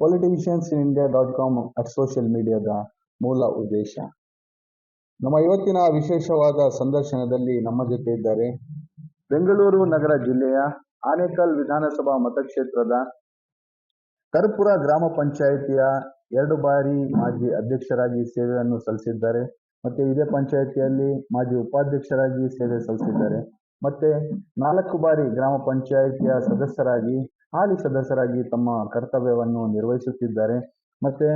Politicians in India dot com at social ಮೀಡಿಯಾದ ಮೂಲ ಉದ್ದೇಶ. ನಮ್ಮ ಇವತ್ತಿನ ವಿಶೇಷವಾದ ಸಂದರ್ಶನದಲ್ಲಿ ನಮ್ಮ ಜೊತೆ ಇದ್ದಾರೆ ಬೆಂಗಳೂರು ನಗರ ಜಿಲ್ಲೆಯ ಆನೇಕಲ್ ವಿಧಾನಸಭಾ ಮತಕ್ಷೇತ್ರದ ಕರ್ಪುರ ಗ್ರಾಮ ಪಂಚಾಯಿತಿಯ ಎರಡು ಬಾರಿ ಮಾಜಿ ಅಧ್ಯಕ್ಷರಾಗಿ ಸೇವೆಯನ್ನು ಸಲ್ಲಿಸಿದ್ದಾರೆ. ಮತ್ತೆ ಇದೇ ಪಂಚಾಯಿತಿಯಲ್ಲಿ ಮಾಜಿ ಉಪಾಧ್ಯಕ್ಷರಾಗಿ ಸೇವೆ ಸಲ್ಲಿಸಿದ್ದಾರೆ. ಮತ್ತೆ ನಾಲ್ಕು ಬಾರಿ ಗ್ರಾಮ ಪಂಚಾಯಿತಿಯ ಸದಸ್ಯರಾಗಿ, ಹಾಲಿ ಸದಸ್ಯರಾಗಿ ತಮ್ಮ ಕರ್ತವ್ಯವನ್ನು ನಿರ್ವಹಿಸುತ್ತಿದ್ದಾರೆ. ಮತ್ತೆ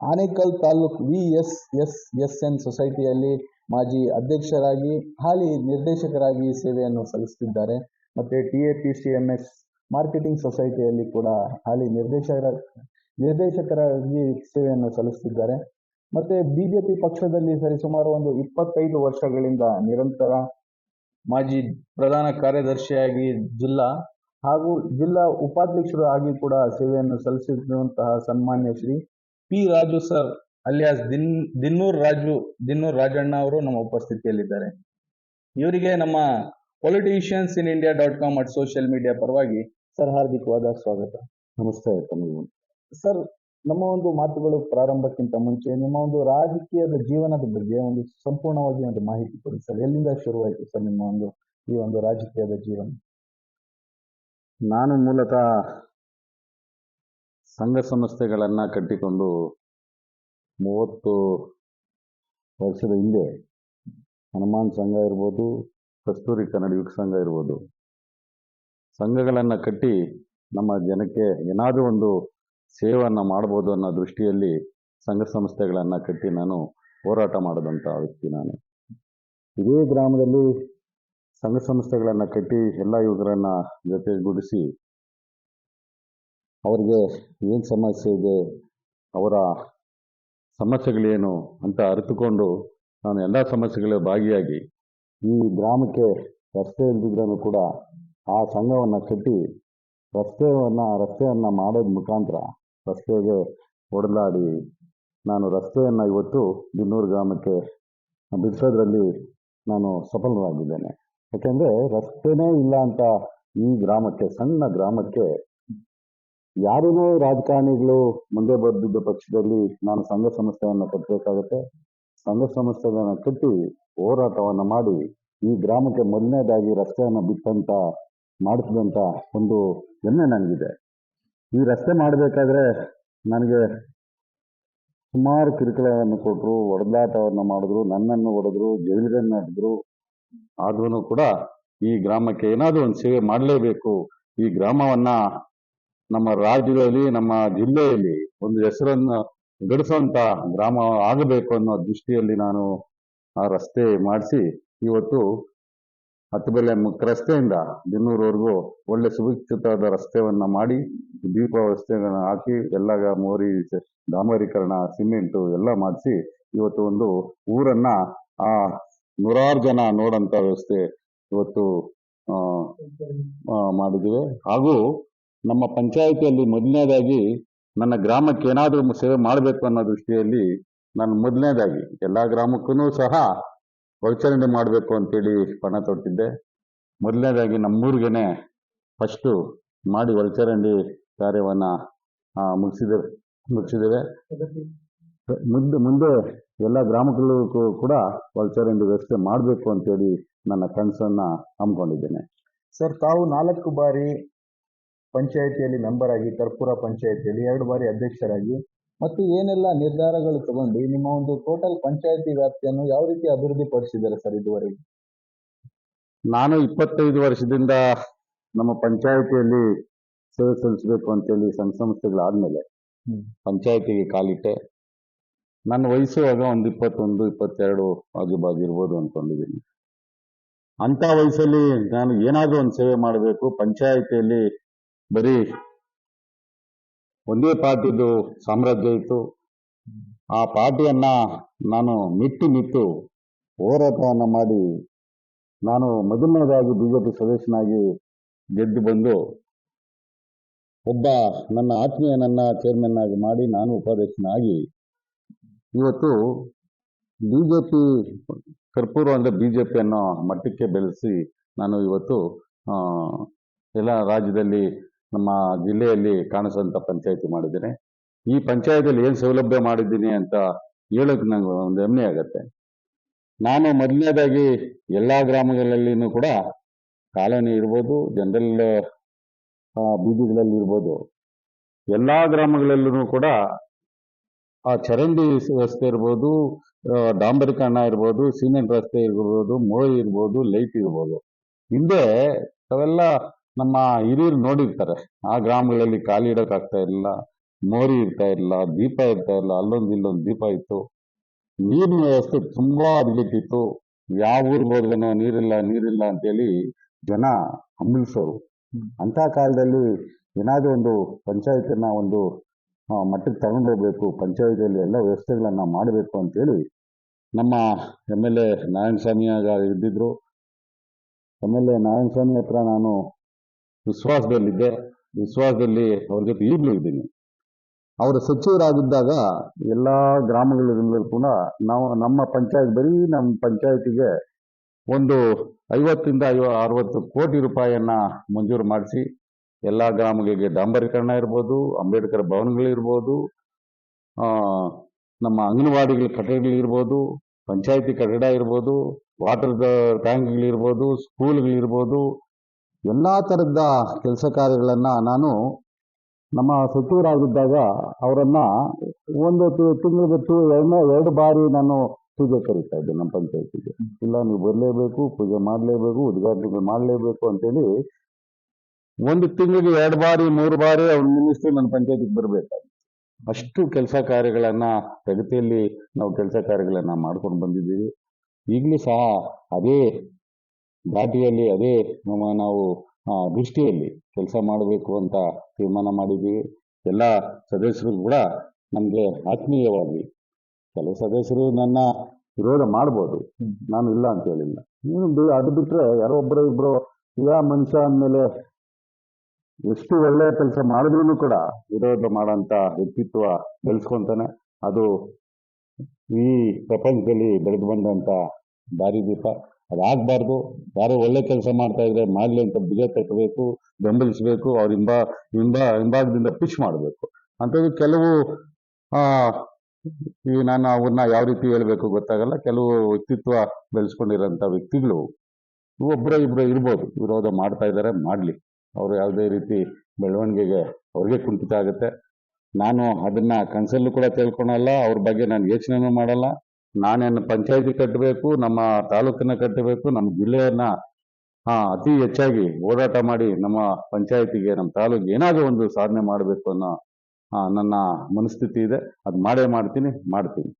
Anekal taluk V S S S N ಸೊಸೈಟಿಯಲ್ಲಿ ಮಾಜಿ ಅಧ್ಯಕ್ಷರಾಗಿ, ಹಾಲಿ ನಿರ್ದೇಶಕರಾಗಿ ಸೇವೆಯನ್ನು ಸಲ್ಲಿಸುತ್ತಿದ್ದಾರೆ. ಮತ್ತೆ T A P C M S marketing ಸೊಸೈಟಿಯಲ್ಲಿ ಕೂಡ ಹಾಲಿ ನಿರ್ದೇಶಕರ, ನಿರ್ದೇಶಕರಾಗಿ ಸೇವೆಯನ್ನು ಸಲ್ಲಿಸುತ್ತಿದ್ದಾರೆ. ಮತ್ತೆ ಬಿಜೆಪಿ ಪಕ್ಷದಲ್ಲಿ ಸರಿಸುಮಾರು ಒಂದು ಇಪ್ಪತ್ತೈದು ವರ್ಷಗಳಿಂದ ನಿರಂತರ ಮಾಜಿ ಪ್ರಧಾನ ಕಾರ್ಯದರ್ಶಿಯಾಗಿ ಜಿಲ್ಲಾ ಹಾಗೂ ಜಿಲ್ಲಾ ಉಪಾಧ್ಯಕ್ಷರು ಆಗಿ ಕೂಡ ಸೇವೆಯನ್ನು ಸಲ್ಲಿಸುತ್ತಿರುವಂತಹ ಸನ್ಮಾನ್ಯ Shri P Raju sir alias ದಿನ್ ದಿನ್ನೂರ್ ರಾಜು ದಿನ್ನೂರ್ ರಾಜಣ್ಣ ಅವರು ನಮ್ಮ ಉಪಸ್ಥಿತಿಯಲ್ಲಿದ್ದಾರೆ. ಇವರಿಗೆ ನಮ್ಮ politicians in India dot com at social media ಪರವಾಗಿ ಸರ್ ಹಾರ್ದಿಕವಾದ ಸ್ವಾಗತ. ನಮಸ್ತೆ ತಮಗೂ ಸರ್ ನಮ್ಮ ಒಂದು ಮಾತುಗಳು ಪ್ರಾರಂಭಕ್ಕಿಂತ ಮುಂಚೆ ನಿಮ್ಮ ಒಂದು ರಾಜಕೀಯದ ಜೀವನದ ಬಗ್ಗೆ ಒಂದು ಸಂಪೂರ್ಣವಾಗಿ ಒಂದು ಮಾಹಿತಿ ಕೊಡಿ ಸರ್ ಎಲ್ಲಿಂದ ಶುರುವಾಯಿತು ಸರ್ ನಿಮ್ಮ ಒಂದು ಈ ಒಂದು ರಾಜಕೀಯದ ಜೀವನ? ನಾನು ಮೂಲತಃ ಸಂಘ ಸಂಸ್ಥೆಗಳನ್ನ ಕಟ್ಟಿಕೊಂಡು ಮೂವತ್ತು ವರ್ಷದ ಹಿಂದೆ ಹನುಮಾನ್ ಸಂಘ ಇರ್ಬೋದು, ಕಸ್ತೂರಿ ಕನ್ನಡ ಯುಗ ಸಂಘ ಇರ್ಬೋದು, ಸಂಘಗಳನ್ನು ಕಟ್ಟಿ ನಮ್ಮ ಜನಕ್ಕೆ ಏನಾದರೂ ಒಂದು ಸೇವೆಯನ್ನು ಮಾಡ್ಬೋದು ಅನ್ನೋ ದೃಷ್ಟಿಯಲ್ಲಿ ಸಂಘ ಸಂಸ್ಥೆಗಳನ್ನು ಕಟ್ಟಿ ನಾನು ಹೋರಾಟ ಮಾಡಿದಂಥ ವ್ಯಕ್ತಿ ನಾನು. ಇದೇ ಗ್ರಾಮದಲ್ಲಿ ಸಂಘ ಸಂಸ್ಥೆಗಳನ್ನು ಕಟ್ಟಿ ಎಲ್ಲ ಯುವಕರನ್ನ ಜೊತೆಗೂಡಿಸಿ ಅವರಿಗೆ ಏನು ಸಮಸ್ಯೆ ಇದೆ, ಅವರ ಸಮಸ್ಯೆಗಳೇನು ಅಂತ ಅರಿತುಕೊಂಡು ನಾನು ಎಲ್ಲ ಸಮಸ್ಯೆಗಳ ಭಾಗಿಯಾಗಿ ಈ ಗ್ರಾಮಕ್ಕೆ ರಸ್ತೆ ಇಲ್ದಿದ್ರೂ ಕೂಡ ಆ ಸಂಘವನ್ನು ಕಟ್ಟಿ ರಸ್ತೆಯನ್ನು ರಸ್ತೆಯನ್ನು ಮಾಡೋದ್ ಮುಖಾಂತರ ರಸ್ತೆಗೆ ಹೊಡೆದಾಡಿ ನಾನು ರಸ್ತೆಯನ್ನು ಇವತ್ತು ಬಿನ್ನೂರು ಗ್ರಾಮಕ್ಕೆ ಬಿಡಿಸೋದ್ರಲ್ಲಿ ನಾನು ಸಫಲವಾಗಿದ್ದೇನೆ ಯಾಕೆಂದರೆ ರಸ್ತೆನೇ ಇಲ್ಲ ಅಂತ ಈ ಗ್ರಾಮಕ್ಕೆ, ಸಣ್ಣ ಗ್ರಾಮಕ್ಕೆ ಯಾರೇನೋ ರಾಜಕಾರಣಿಗಳು ಮುಂದೆ ಬರೆದಿದ್ದ ಪಕ್ಷದಲ್ಲಿ ನಾನು ಸಂಘ ಸಂಸ್ಥೆಯನ್ನು ಕಟ್ಟಬೇಕಾಗತ್ತೆ ಸಂಘ ಸಂಸ್ಥೆಗಳನ್ನು ಕಟ್ಟಿ ಹೋರಾಟವನ್ನು ಮಾಡಿ ಈ ಗ್ರಾಮಕ್ಕೆ ಮೊದಲನೇದಾಗಿ ರಸ್ತೆಯನ್ನು ಬಿಟ್ಟಂತ ಮಾಡಿಸಿದಂಥ ಒಂದು ಹೆಮ್ಮೆ ನನಗಿದೆ. ಈ ರಸ್ತೆ ಮಾಡಬೇಕಾದ್ರೆ ನನಗೆ ಸುಮಾರು ಕಿರುಕುಳವನ್ನು ಕೊಟ್ಟರು ಹೊಡೆದಾಟವನ್ನು ಮಾಡಿದ್ರು, ನನ್ನನ್ನು ಹೊಡೆದ್ರು ಜೈಲಿಗನ್ನು ನಡೆದ್ರು. ಆದ್ರೂ ಕೂಡ ಈ ಗ್ರಾಮಕ್ಕೆ ಏನಾದರೂ ಒಂದು ಸೇವೆ ಮಾಡಲೇಬೇಕು. ಈ ಗ್ರಾಮವನ್ನ ನಮ್ಮ ರಾಜ್ಯದಲ್ಲಿ, ನಮ್ಮ ಜಿಲ್ಲೆಯಲ್ಲಿ ಒಂದು ಹೆಸರನ್ನು ಗಳಿಸುವಂತ ಗ್ರಾಮ ಆಗಬೇಕು ಅನ್ನೋ ದೃಷ್ಟಿಯಲ್ಲಿ ನಾನು ಆ ರಸ್ತೆ ಮಾಡಿಸಿ ಇವತ್ತು ಹತ್ತುಬೆಲೆ ಮುಖ್ಯ ರಸ್ತೆಯಿಂದ ಬೆನ್ನೂರವರೆಗೂ ಒಳ್ಳೆ ಸುಭಿಕ್ಷಿತವಾದ ರಸ್ತೆಯನ್ನ ಮಾಡಿ ದೀಪ ವ್ಯವಸ್ಥೆಗಳನ್ನು ಹಾಕಿ ಎಲ್ಲ ಮೋರಿ ಡಾಂಬರೀಕರಣ, ಸಿಮೆಂಟು ಎಲ್ಲ ಮಾಡಿಸಿ, ಇವತ್ತು ಒಂದು ಊರನ್ನ, ಆ, ನೂರಾರು ಜನ ನೋಡಂತ ವ್ಯವಸ್ಥೆ ಇವತ್ತು ಮಾಡಿದ್ದೀವಿ. ಹಾಗೂ ನಮ್ಮ ಪಂಚಾಯಿತಿಯಲ್ಲಿ ಮೊದಲನೇದಾಗಿ ನನ್ನ ಗ್ರಾಮಕ್ಕೆ ಏನಾದರೂ ಸೇವೆ ಮಾಡಬೇಕು ಅನ್ನೋ ದೃಷ್ಟಿಯಲ್ಲಿ ನಾನು ಮೊದಲನೇದಾಗಿ ಎಲ್ಲ ಗ್ರಾಮಕ್ಕೂ ಸಹ ಒಳಚರಂಡಿ ಮಾಡಬೇಕು ಅಂತೇಳಿ ಪಣ ತೊಟ್ಟಿದ್ದೆ. ಮೊದಲನೇದಾಗಿ ನಮ್ಮೂರಿಗೇನೆ ಫಸ್ಟು ಮಾಡಿ ಒಳಚರಂಡಿ ಕಾರ್ಯವನ್ನು ಮುಗಿಸಿದ್ದೇವೆ ಮುಗಿಸಿದೆ, ಮುಗಿಸಿದ್ದೇವೆ. ಮುಂದೆ ಮುಂದೆ ಎಲ್ಲ ಗ್ರಾಮಗಳಿಗೂ ಕೂಡ ಒಳಚರಂಡಿ ವ್ಯವಸ್ಥೆ ಮಾಡಬೇಕು ಅಂತೇಳಿ ನನ್ನ ಕನಸನ್ನು ಹಮ್ಮಿಕೊಂಡಿದ್ದೇನೆ. ಸರ್ ತಾವು ನಾಲ್ಕು ಬಾರಿ ಪಂಚಾಯಿತಿಯಲ್ಲಿ ಮೆಂಬರ್ ಆಗಿ, ಕರ್ಪೂರ ಪಂಚಾಯಿತಿಯಲ್ಲಿ, ಎರಡು ಬಾರಿ ಅಧ್ಯಕ್ಷರಾಗಿ ಮತ್ತು ಏನೆಲ್ಲ ನಿರ್ಧಾರಗಳು ತಗೊಂಡು ನಿಮ್ಮ ಒಂದು ಟೋಟಲ್ ಪಂಚಾಯತಿ ವ್ಯಾಪ್ತಿಯನ್ನು ಯಾವ ರೀತಿ ಅಭಿವೃದ್ಧಿ ಪಡಿಸಿದ್ದಾರೆ ಸರ್ ಇದುವರೆಗೆ? ನಾನು ಇಪ್ಪತ್ತೈದು ವರ್ಷದಿಂದ ನಮ್ಮ ಪಂಚಾಯಿತಿಯಲ್ಲಿ ಸೇವೆ ಸಲ್ಲಿಸಬೇಕು ಅಂತೇಳಿ ಸಂಘ ಸಂಸ್ಥೆಗಳಾದ್ಮೇಲೆ ಪಂಚಾಯತಿಗೆ ಕಾಲಿಟ್ಟೆ. ನನ್ನ ವಯಸ್ಸು ಆಗ ಒಂದು ಇಪ್ಪತ್ತೊಂದು ಇಪ್ಪತ್ತೆರಡು ಆಗಿ ಬಾಗಿರ್ಬೋದು ಇರ್ಬೋದು ಅನ್ಕೊಂಡಿದ್ದೀನಿ. ಅಂತ ವಯಸ್ಸಲ್ಲಿ ನಾನು ಏನಾದರೂ ಒಂದು ಸೇವೆ ಮಾಡಬೇಕು ಪಂಚಾಯಿತಿಯಲ್ಲಿ ಬರೀ ಒಂದೇ ಪಾರ್ಟಿದು ಸಾಮ್ರಾಜ್ಯ ಇತ್ತು. ಆ ಪಾರ್ಟಿಯನ್ನ ನಾನು ನಿಟ್ಟು ನಿಟ್ಟು ಹೋರಾಟವನ್ನು ಮಾಡಿ ನಾನು ಮೊದಲನೇದಾಗಿ ಬಿಜೆಪಿ ಸದಸ್ಯನಾಗಿ ಗೆದ್ದು ಬಂದು ಒಬ್ಬ ನನ್ನ ಆತ್ಮೀಯನನ್ನ ಚೇರ್ಮನ್ ಆಗಿ ಮಾಡಿ ನಾನು ಉಪಾಧ್ಯಕ್ಷನಾಗಿ ಇವತ್ತು ಬಿಜೆಪಿ ಕರ್ಪೂರ ಅಂದ್ರೆ ಬಿಜೆಪಿ ಅನ್ನೋ ಮಟ್ಟಕ್ಕೆ ಬೆಳೆಸಿ ನಾನು ಇವತ್ತು ಎಲ್ಲ ರಾಜ್ಯದಲ್ಲಿ ನಮ್ಮ ಜಿಲ್ಲೆಯಲ್ಲಿ ಕಾಣಿಸುವಂತ ಪಂಚಾಯತಿ ಮಾಡಿದ್ದೀನಿ. ಈ ಪಂಚಾಯತಿಯಲ್ಲಿ ಏನ್ ಸೌಲಭ್ಯ ಮಾಡಿದ್ದೀನಿ ಅಂತ ಹೇಳೋಕೆ ನಂಗೆ ಒಂದು ಹೆಮ್ಮೆ ಆಗತ್ತೆ. ನಾನು ಮೊದಲನೇದಾಗಿ ಎಲ್ಲಾ ಗ್ರಾಮಗಳಲ್ಲಿನೂ ಕೂಡ ಕಾಲೋನಿ ಇರ್ಬೋದು ಜನರಲ್ ಬೀದಿಗಳಲ್ಲಿ ಇರ್ಬೋದು. ಎಲ್ಲಾ ಗ್ರಾಮಗಳಲ್ಲೂ ಕೂಡ ಆ ಚರಂಡಿ ರಸ್ತೆ ಇರ್ಬೋದು ಡಾಂಬರೀಕರಣ ಇರ್ಬೋದು, ಸಿಮೆಂಟ್ ರಸ್ತೆ ಇರ್ಬೋದು ಮೋರಿ ಇರ್ಬೋದು, ಲೈಟ್ ಇರ್ಬೋದು. ಹಿಂದೆ ಅವೆಲ್ಲ ನಮ್ಮ ಹಿರಿಯರು ನೋಡಿರ್ತಾರೆ. ಆ ಗ್ರಾಮಗಳಲ್ಲಿ ಖಾಲಿ ಇಡೋಕ್ಕಾಗ್ತಾ ಇರಲಿಲ್ಲ ಮೋರಿ ಇರ್ತಾ ಇರಲಿಲ್ಲ ದೀಪ ಇರ್ತಾ ಇಲ್ಲ ಅಲ್ಲೊಂದು ಇಲ್ಲೊಂದು ದೀಪ ಇತ್ತು. ನೀರಿನ ವ್ಯವಸ್ಥೆ ತುಂಬಾ ಹದಗೆಟ್ಟಿತ್ತು ಯಾವ ಊರಿಗೆ ಹೋದ್ರೂ ನೀರಿಲ್ಲ ನೀರಿಲ್ಲ ಅಂತೇಳಿ ಜನ ಹಂಬಲಿಸೋರು. ಅಂತ ಕಾಲದಲ್ಲಿ ಏನಾದರೂ ಒಂದು ಪಂಚಾಯತಿನ ಒಂದು ಮಟ್ಟಕ್ಕೆ ತಗೊಂಡೋಗ್ಬೇಕು ಪಂಚಾಯತಿಯಲ್ಲಿ ಎಲ್ಲ ವ್ಯವಸ್ಥೆಗಳನ್ನ ಮಾಡಬೇಕು ಅಂತೇಳಿ ನಮ್ಮ ಎಂ ಎಲ್ ಎ ನಾರಾಯಣಸ್ವಾಮಿ ಆಗ ಇದ್ದಿದ್ರು. ಎಂ ಎಲ್ ಎ ನಾರಾಯಣಸ್ವಾಮಿ ಹತ್ರ ನಾನು ವಿಶ್ವಾಸದಲ್ಲಿದ್ದೆ. ವಿಶ್ವಾಸದಲ್ಲಿ ಅವ್ರ ಜೊತೆ ಈಗಲೂ ಇದ್ದೀನಿ. ಅವರು ಸಚಿವರಾಗಿದ್ದಾಗ ಎಲ್ಲ ಗ್ರಾಮಗಳಿಂದಲೂ ಕೂಡ ನಾವು ನಮ್ಮ ಪಂಚಾಯತ್ ಬರೀ ನಮ್ಮ ಪಂಚಾಯತಿಗೆ ಒಂದು ಐವತ್ತರಿಂದ ಐವ, ಅರವತ್ತು ಕೋಟಿ ರೂಪಾಯಿಯನ್ನ ಮಂಜೂರು ಮಾಡಿಸಿ ಎಲ್ಲ ಗ್ರಾಮಗಳಿಗೆ ಡಾಂಬರೀಕರಣ ಇರ್ಬೋದು, ಅಂಬೇಡ್ಕರ್ ಭವನಗಳಿರ್ಬೋದು ನಮ್ಮ ಅಂಗನವಾಡಿಗಳ ಕಟ್ಟಡಗಳಿರ್ಬೋದು ಪಂಚಾಯತಿ ಕಟ್ಟಡ ಇರ್ಬೋದು, ವಾಟರ್ ಟ್ಯಾಂಕ್ಗಳಿರ್ಬೋದು ಸ್ಕೂಲ್ಗಳಿರ್ಬೋದು ಎಲ್ಲಾ ತರದ ಕೆಲಸ ಕಾರ್ಯಗಳನ್ನು ನಾನು ನಮ್ಮ ಸಚಿವರಾಗಿದ್ದಾಗ ಅವರನ್ನು ಒಂದು ತಿಂಗಳಿಗೆ ಎರಡನೇ, ಎರಡು ಬಾರಿ ನಾನು ಪೂಜೆ ಕರೀತಾ ಇದ್ದೆ ನಮ್ಮ ಪಂಚಾಯತಿಗೆ. ಇಲ್ಲ, ನೀವು ಬರಲೇಬೇಕು, ಪೂಜೆ ಮಾಡಲೇಬೇಕು, ಉದ್ಘಾಟನೆ ಮಾಡಲೇಬೇಕು ಅಂತೇಳಿ ಒಂದು ತಿಂಗಳಿಗೆ ಎರಡು ಬಾರಿ, ಮೂರು ಬಾರಿ ಅವ್ರ ಮಿನಿಸ್ಟ್ರು ನನ್ನ ಪಂಚಾಯತಿಗೆ ಬರಬೇಕಾಗಿತ್ತು ಅಷ್ಟು ಕೆಲಸ ಕಾರ್ಯಗಳನ್ನು ಪ್ರಗತಿಯಲ್ಲಿ ನಾವು ಕೆಲಸ ಕಾರ್ಯಗಳನ್ನು ಮಾಡ್ಕೊಂಡು ಬಂದಿದ್ದೀವಿ. ಈಗಲೂ ಸಹ ಅದೇ ಘಾಟಿಯಲ್ಲಿ ಅದೇ ನಮ್ಮ ನಾವು ದೃಷ್ಟಿಯಲ್ಲಿ ಕೆಲಸ ಮಾಡಬೇಕು ಅಂತ ತೀರ್ಮಾನ ಮಾಡಿದ್ದೀವಿ ಎಲ್ಲ ಸದಸ್ಯರು ಕೂಡ ನಮಗೆ ಆತ್ಮೀಯವಾಗಿ, ಕೆಲವು ಸದಸ್ಯರು ನನ್ನ ವಿರೋಧ ಮಾಡ್ಬೋದು. ನಾನು ಇಲ್ಲ ಅಂತ ಹೇಳಿಲ್ಲ. ನೀನು ಅದು ಬಿಟ್ಟರೆ ಯಾರೋ ಒಬ್ಬರು ಇಬ್ಬರು ಯಾ ಮನುಷ್ಯ ಅಂದಮೇಲೆ ಎಷ್ಟು ಒಳ್ಳೆಯ ಕೆಲಸ ಮಾಡಿದ್ರು ಕೂಡ ವಿರೋಧ ಮಾಡೋಂಥ ವ್ಯಕ್ತಿತ್ವ ಬೆಳೆಸ್ಕೊಂತಾನೆ. ಅದು ಈ ಪ್ರಪಂಚದಲ್ಲಿ ಬೆಳೆದು ಬಂದಂಥ ದಾರಿದೀಪ. ಅದಾಗಬಾರ್ದು ಯಾರೋ ಒಳ್ಳೆ ಕೆಲಸ ಮಾಡ್ತಾ ಇದ್ರೆ ಮಾಡಲಿ ಅಂತ ಬಿಜ ತಟ್ಟಬೇಕು ಬೆಂಬಲಿಸಬೇಕು, ಅವ್ರ ಹಿಂಬ ಹಿಂಬ, ಹಿಂಭಾಗದಿಂದ ಪಿಚ್ ಮಾಡಬೇಕು. ಅಂಥದ್ದು ಕೆಲವು ಈ ನಾನು ಅವ್ರನ್ನ ಯಾವ ರೀತಿ ಹೇಳ್ಬೇಕು ಗೊತ್ತಾಗಲ್ಲ. ಕೆಲವು ವ್ಯಕ್ತಿತ್ವ ಬೆಳೆಸ್ಕೊಂಡಿರೋಂಥ ವ್ಯಕ್ತಿಗಳು ಒಬ್ಬರ ಇಬ್ಬರು ಇರ್ಬೋದು. ವಿರೋಧ ಮಾಡ್ತಾ ಇದ್ದಾರೆ, ಮಾಡಲಿ. ಅವರು ಯಾವುದೇ ರೀತಿ ಬೆಳವಣಿಗೆಗೆ ಅವ್ರಿಗೆ ಕುಂಠಿತ ಆಗುತ್ತೆ. ನಾನು ಅದನ್ನ ಕನ್ಸಲ್ಲೂ ಕೂಡ ತಿಳ್ಕೊಳಲ್ಲ. ಅವ್ರ ಬಗ್ಗೆ ನಾನು ಯೋಚನೆನೂ ಮಾಡಲ್ಲ. ನಾನೇನು ಪಂಚಾಯತಿ ಕಟ್ಟಬೇಕು ನಮ್ಮ ತಾಲೂಕನ್ನ ಕಟ್ಟಬೇಕು ನಮ್ಮ ಜಿಲ್ಲೆಯನ್ನ ಆ, ಅತಿ ಹೆಚ್ಚಾಗಿ ಓಡಾಟ ಮಾಡಿ ನಮ್ಮ ಪಂಚಾಯತಿಗೆ ನಮ್ಮ ತಾಲೂಕಿಗೆ ಏನಾದರೂ ಒಂದು ಸಾಧನೆ ಮಾಡಬೇಕು ಅನ್ನೋ ನನ್ನ ಮನಸ್ಥಿತಿ ಇದೆ. ಅದು ಮಾಡೇ ಮಾಡ್ತೀನಿ ಮಾಡ್ತೀನಿ.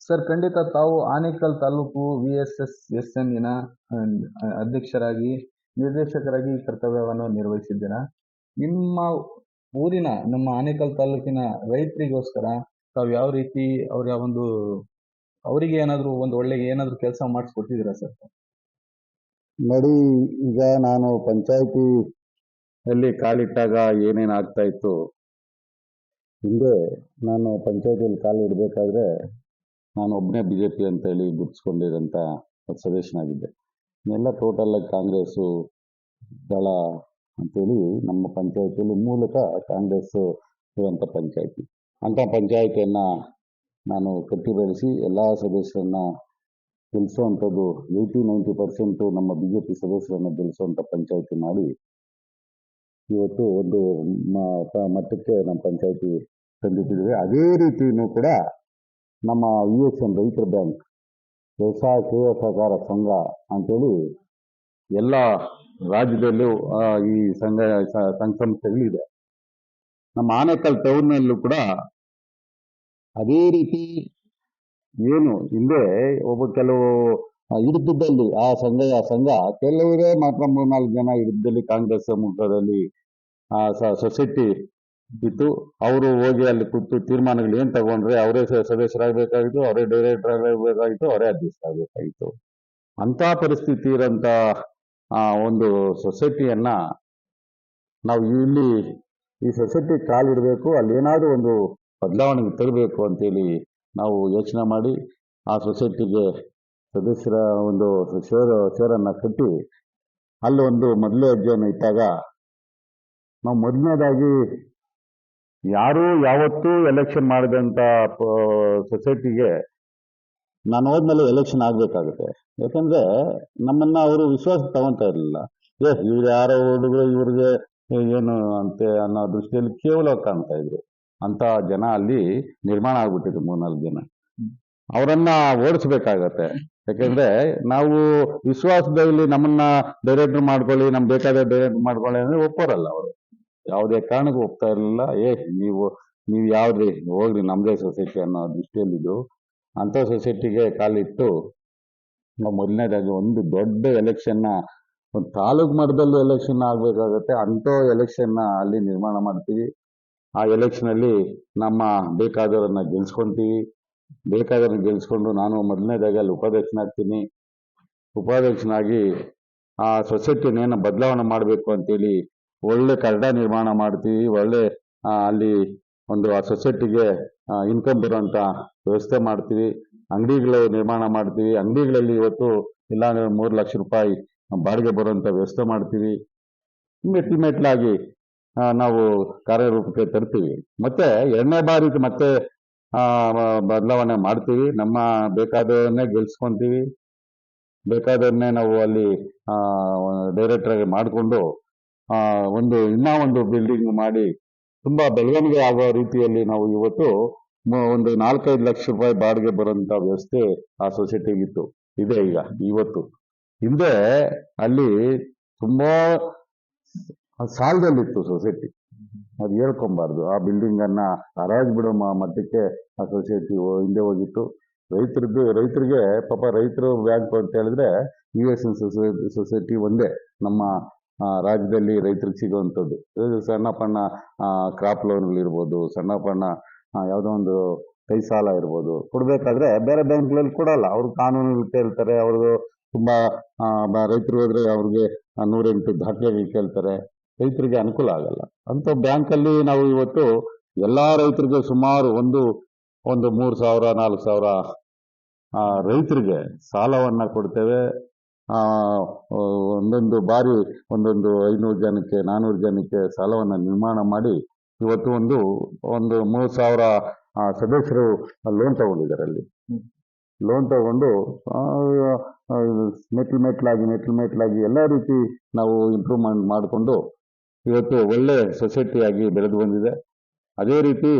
ಸರ್ ಖಂಡಿತ ತಾವು Anekal taluk V S S S ಎನ್ನ ಅಧ್ಯಕ್ಷರಾಗಿ ನಿರ್ದೇಶಕರಾಗಿ ಕರ್ತವ್ಯವನ್ನು ನಿರ್ವಹಿಸಿದ್ದೀರಾ. ನಿಮ್ಮ ಊರಿನ ನಮ್ಮ ಆನೇಕಲ್ ತಾಲೂಕಿನ ರೈತರಿಗೋಸ್ಕರ ತಾವು ಯಾವ ರೀತಿ ಅವ್ರ ಒಂದು ಅವರಿಗೆ ಏನಾದರೂ ಒಂದು ಒಳ್ಳೆ ಏನಾದರೂ ಕೆಲಸ ಮಾಡಿಸ್ಕೊಟ್ಟಿದ್ದೀರಾ ಸರ್? ನೋಡಿ, ಈಗ ನಾನು ಪಂಚಾಯತಿ ಅಲ್ಲಿ ಕಾಲಿಟ್ಟಾಗ ಏನೇನು ಆಗ್ತಾ ಇತ್ತು? ಹಿಂದೆ ನಾನು ಪಂಚಾಯತಿಯಲ್ಲಿ ಕಾಲು ಇಡಬೇಕಾದ್ರೆ ನಾನು ಒಬ್ಬನೇ ಬಿ ಜೆ ಪಿ ಅಂತ ಹೇಳಿ ಸಜೆಷನ್ ಸದಸ್ಯನಾಗಿದ್ದೆ. ಎಲ್ಲ ಟೋಟಲ್ ಆಗಿ ಕಾಂಗ್ರೆಸ್ಸು ದಳ ಅಂತೇಳಿ ನಮ್ಮ ಪಂಚಾಯತಿಯಲ್ಲಿ ಮೂಲಕ ಕಾಂಗ್ರೆಸ್ ಇರುವಂಥ ಪಂಚಾಯತಿ. ಅಂಥ ಪಂಚಾಯತಿಯನ್ನ ನಾನು ಕಟ್ಟಿ ಬೆಳೆಸಿ ಎಲ್ಲ ಸದಸ್ಯರನ್ನ ಗೆಲ್ಲಿಸುವಂಥದ್ದು ಏಯ್ಟಿ ನೈಂಟಿ ಪರ್ಸೆಂಟ್ ನಮ್ಮ ಬಿ ಜೆ ಪಿ ಸದಸ್ಯರನ್ನು ಗೆಲ್ಲಿಸುವಂಥ ಪಂಚಾಯಿತಿ ಮಾಡಿ ಇವತ್ತು ಒಂದು ಮಟ್ಟಕ್ಕೆ ನಮ್ಮ ಪಂಚಾಯಿತಿ ತಂದಿಟ್ಟಿದ್ದೀವಿ. ಅದೇ ರೀತಿಯೂ ಕೂಡ ನಮ್ಮ ಯು ಎಸ್ ಎನ್ ರೈತರ ಬ್ಯಾಂಕ್, ವ್ಯವಸಾಯ ಸೇವಾ ಸಹಕಾರ ಸಂಘ ಅಂತೇಳಿ ಎಲ್ಲ ರಾಜ್ಯದಲ್ಲೂ ಈ ಸಂಘ ಸಂಘ ಸಂಸ್ಥೆಗಳಿದೆ. ನಮ್ಮ ಆನೇಕಲ್ ಟೌನ್ನಲ್ಲೂ ಕೂಡ ಅದೇ ರೀತಿ ಏನು ಹಿಂದೆ ಒಬ್ಬ ಕೆಲವು ಹಿಡಿದಿದ್ದಲ್ಲಿ ಆ ಸಂಘ ಆ ಸಂಘ, ಕೆಲವರೇ ಮಾತ್ರ ಮೂರ್ನಾಲ್ಕು ಜನ ಹಿಡಿತದಲ್ಲಿ ಕಾಂಗ್ರೆಸ್ ಮುಖದಲ್ಲಿ, ಆ ಸೊಸೈಟಿ ಇತ್ತು. ಅವರು ಹೋಗಿ ಅಲ್ಲಿ ಕೂತು ತೀರ್ಮಾನಗಳು ಏನ್ ತಗೊಂಡ್ರೆ ಅವರೇ ಸದಸ್ಯರಾಗಬೇಕಾಗಿತ್ತು, ಅವರೇ ಡೈರೆಕ್ಟರ್ ಆಗಬೇಕಾಗಿತ್ತು, ಅವರೇ ಅಧ್ಯಕ್ಷರಾಗಬೇಕಾಗಿತ್ತು ಅಂತ ಪರಿಸ್ಥಿತಿ ಇರೋಂಥ, ಆ, ಒಂದು ಸೊಸೈಟಿಯನ್ನ ನಾವು ಇಲ್ಲಿ ಈ ಸೊಸೈಟಿ ಕಾಲಿಡಬೇಕು ಅಲ್ಲಿ ಏನಾದರೂ ಒಂದು ಬದಲಾವಣೆಗೆ ತರಬೇಕು ಅಂತೇಳಿ ನಾವು ಯೋಚನೆ ಮಾಡಿ ಆ ಸೊಸೈಟಿಗೆ ಸದಸ್ಯರ ಒಂದು ಶೇರ್, ಶೇರನ್ನ ಕಟ್ಟಿ ಅಲ್ಲಿ ಒಂದು ಮೊದಲೇ ಇದ್ದಾಗ ಇಟ್ಟಾಗ ನಾವು ಮೊದಲನೇದಾಗಿ ಯಾರೂ ಯಾವತ್ತೂ ಎಲೆಕ್ಷನ್ ಮಾಡಿದಂಥ ಸೊಸೈಟಿಗೆ ನಾನು ಹೋದ್ಮೇಲೆ ಎಲೆಕ್ಷನ್ ಆಗಬೇಕಾಗುತ್ತೆ. ಯಾಕಂದರೆ ನಮ್ಮನ್ನು ಅವರು ವಿಶ್ವಾಸ ತಗೊಂತಾ ಇರಲಿಲ್ಲ. ಏ, ಇವ್ರು ಯಾರೋ ಹುಡುಗರು, ಇವ್ರಿಗೆ ಏನು ಅಂತೆ ಅನ್ನೋ ದೃಷ್ಟಿಯಲ್ಲಿ ಕೇವಲ ಕಾಣ್ತಾ ಇದ್ರು. ಅಂತ ಜನ ಅಲ್ಲಿ ನಿರ್ಮಾಣ ಆಗ್ಬಿಟ್ಟಿದೆ ಮೂರ್ನಾಲ್ಕು ಜನ. ಅವರನ್ನ ಓಡಿಸ್ಬೇಕಾಗತ್ತೆ. ಯಾಕೆಂದ್ರೆ ನಾವು ವಿಶ್ವಾಸದಲ್ಲಿ ನಮ್ಮನ್ನ ಡೈರೆಕ್ಟರ್ ಮಾಡ್ಕೊಳ್ಳಿ ನಮ್ಗೆ ಬೇಕಾದ ಡೈರೆಕ್ಟರ್ ಮಾಡ್ಕೊಳ್ಳಿ ಅಂದ್ರೆ ಒಪ್ಪೋರಲ್ಲ ಅವರು. ಯಾವುದೇ ಕಾರಣಕ್ಕೂ ಒಪ್ತಾ ಇರಲಿಲ್ಲ. ಏ ನೀವು ನೀವು ಯಾವ್ದ್ರಿ? ಹೋಗ್ರಿ ನಮ್ದೇ ಸೊಸೈಟಿ ಅನ್ನೋ ದೃಷ್ಟಿಯಲ್ಲಿದ್ದು ಅಂತ ಸೊಸೈಟಿಗೆ ಕಾಲಿಟ್ಟು ನಾವು ಮೊದಲನೇದಾಗಿ ಒಂದು ದೊಡ್ಡ ಎಲೆಕ್ಷನ್ನ ಒಂದು ತಾಲೂಕು ಮಟ್ಟದಲ್ಲೂ ಎಲೆಕ್ಷನ್ ಆಗ್ಬೇಕಾಗತ್ತೆ. ಅಂಥ ಎಲೆಕ್ಷನ್ನ ಅಲ್ಲಿ ನಿರ್ಮಾಣ ಮಾಡ್ತೀವಿ. ಆ ಎಲೆಕ್ಷನ್ ಅಲ್ಲಿ ನಮ್ಮ ಬೇಕಾದವರನ್ನ ಗೆಲ್ಸ್ಕೊಂತೀವಿ. ಬೇಕಾದವ್ರನ್ನ ಗೆಲ್ಸ್ಕೊಂಡು ನಾನು ಮೊದಲನೇದಾಗಿ ಅಲ್ಲಿ ಉಪಾಧ್ಯಕ್ಷನಾಗ್ತೀನಿ. ಉಪಾಧ್ಯಕ್ಷನಾಗಿ ಆ ಸೊಸೈಟಿನೇನ ಬದಲಾವಣೆ ಮಾಡಬೇಕು ಅಂತೇಳಿ ಒಳ್ಳೆ ಕರಡ ನಿರ್ಮಾಣ ಮಾಡ್ತೀವಿ. ಒಳ್ಳೆ ಅಲ್ಲಿ ಒಂದು ಆ ಸೊಸೈಟಿಗೆ ಇನ್ಕಮ್ ಬರುವಂತ ವ್ಯವಸ್ಥೆ ಮಾಡ್ತೀವಿ. ಅಂಗಡಿಗಳ ನಿರ್ಮಾಣ ಮಾಡ್ತೀವಿ. ಅಂಗಡಿಗಳಲ್ಲಿ ಇವತ್ತು ಇಲ್ಲಾಂದ್ರೆ ಮೂರು ಲಕ್ಷ ರೂಪಾಯಿ ಬಾಡಿಗೆ ಬರುವಂತ ವ್ಯವಸ್ಥೆ ಮಾಡ್ತೀವಿ. ಮೆಟ್ಲು ಮೆಟ್ಲಾಗಿ ನಾವು ಕಾರ್ಯರೂಪಕ್ಕೆ ತರ್ತೀವಿ. ಮತ್ತೆ ಎರಡನೇ ಬಾರಿ ಮತ್ತೆ ಬದಲಾವಣೆ ಮಾಡ್ತೀವಿ. ನಮ್ಮ ಬೇಕಾದವನ್ನೇ ಗೆಲ್ಸ್ಕೊಂತೀವಿ. ಬೇಕಾದವನ್ನೇ ನಾವು ಅಲ್ಲಿ ಡೈರೆಕ್ಟರ್ ಆಗಿ ಮಾಡಿಕೊಂಡು ಒಂದು, ಇನ್ನೂ ಒಂದು ಬಿಲ್ಡಿಂಗ್ ಮಾಡಿ, ತುಂಬಾ ಬೆಳವಣಿಗೆ ಆಗುವ ರೀತಿಯಲ್ಲಿ ನಾವು ಇವತ್ತು ಒಂದು ನಾಲ್ಕೈದು ಲಕ್ಷ ರೂಪಾಯಿ ಬಾಡಿಗೆ ಬರುವಂತ ವ್ಯವಸ್ಥೆ ಆ ಸೊಸೈಟಿಗಿತ್ತು ಇದೆ ಈಗ, ಇವತ್ತು. ಹಿಂದೆ ಅಲ್ಲಿ ತುಂಬಾ ಸಾಲದಲ್ಲಿತ್ತು ಸೊಸೈಟಿ. ಅದು ಹೇಳ್ಕೊಬಾರ್ದು. ಆ ಬಿಲ್ಡಿಂಗ್ ಅನ್ನ ಹರಾಜ್ ಬಿಡೋ ಮಟ್ಟಕ್ಕೆ ಆ ಸೊಸೈಟಿ ಹಿಂದೆ ಹೋಗಿತ್ತು. ರೈತರದ್ದು ರೈತರಿಗೆ ಪಾಪ ರೈತರು ಬ್ಯಾಂಕ್ ಅಂತ ಹೇಳಿದ್ರೆ U S N society society ಒಂದೇ ನಮ್ಮ ರಾಜ್ಯದಲ್ಲಿ ರೈತರಿಗೆ ಸಿಗುವಂಥದ್ದು. ಸಣ್ಣ ಪಣ್ಣ ಕ್ರಾಪ್ ಲೋನ್ಗಳಿರ್ಬೋದು ಸಣ್ಣ ಪಣ್ಣ ಯಾವುದೋ ಒಂದು ಕೈ ಸಾಲ ಇರ್ಬೋದು. ಕೊಡ್ಬೇಕಾದ್ರೆ ಬೇರೆ ಬ್ಯಾಂಕ್ಗಳಲ್ಲಿ ಕೊಡಲ್ಲ. ಅವ್ರಿಗೆ ಕಾನೂನುಗಳು ಕೇಳ್ತಾರೆ ಅವ್ರದ್ದು ತುಂಬಾ ರೈತರು ಹೋದ್ರೆ ಅವ್ರಿಗೆ ನೂರೆಂಟು ದಾಖಲೆಗಳು ಕೇಳ್ತಾರೆ. ರೈತರಿಗೆ ಅನುಕೂಲ ಆಗಲ್ಲ. ಅಂತ ಬ್ಯಾಂಕಲ್ಲಿ ನಾವು ಇವತ್ತು ಎಲ್ಲಾ ರೈತರಿಗೆ ಸುಮಾರು ಒಂದು ಒಂದು ಮೂರು ಸಾವಿರ ನಾಲ್ಕು ಸಾವಿರ ಆ, ರೈತರಿಗೆ ಸಾಲವನ್ನ ಕೊಡ್ತೇವೆ. ಆ, ಒಂದೊಂದು ಬಾರಿ ಒಂದೊಂದು ಐನೂರು ಜನಕ್ಕೆ ನಾನೂರು ಜನಕ್ಕೆ ಸಾಲವನ್ನ ನಿರ್ಮಾಣ ಮಾಡಿ ಇವತ್ತು ಒಂದು ಒಂದು ಮೂರು ಸಾವಿರ ಸದಸ್ಯರು ಲೋನ್ ತಗೊಂಡಿದ್ದಾರೆ ಅಲ್ಲಿ. ಲೋನ್ ತಗೊಂಡು ಮೆಟ್ಲು ಮೆಟ್ಲಾಗಿ ಮೆಟ್ಲು ಮೆಟ್ಲಾಗಿ ಎಲ್ಲ ರೀತಿ ನಾವು ಇಂಪ್ರೂವ್ಮೆಂಟ್ ಮಾಡಿಕೊಂಡು ಇವತ್ತು ಒಳ್ಳೆ ಸೊಸೈಟಿಯಾಗಿ ಬೆಳೆದು ಬಂದಿದೆ. ಅದೇ ರೀತಿ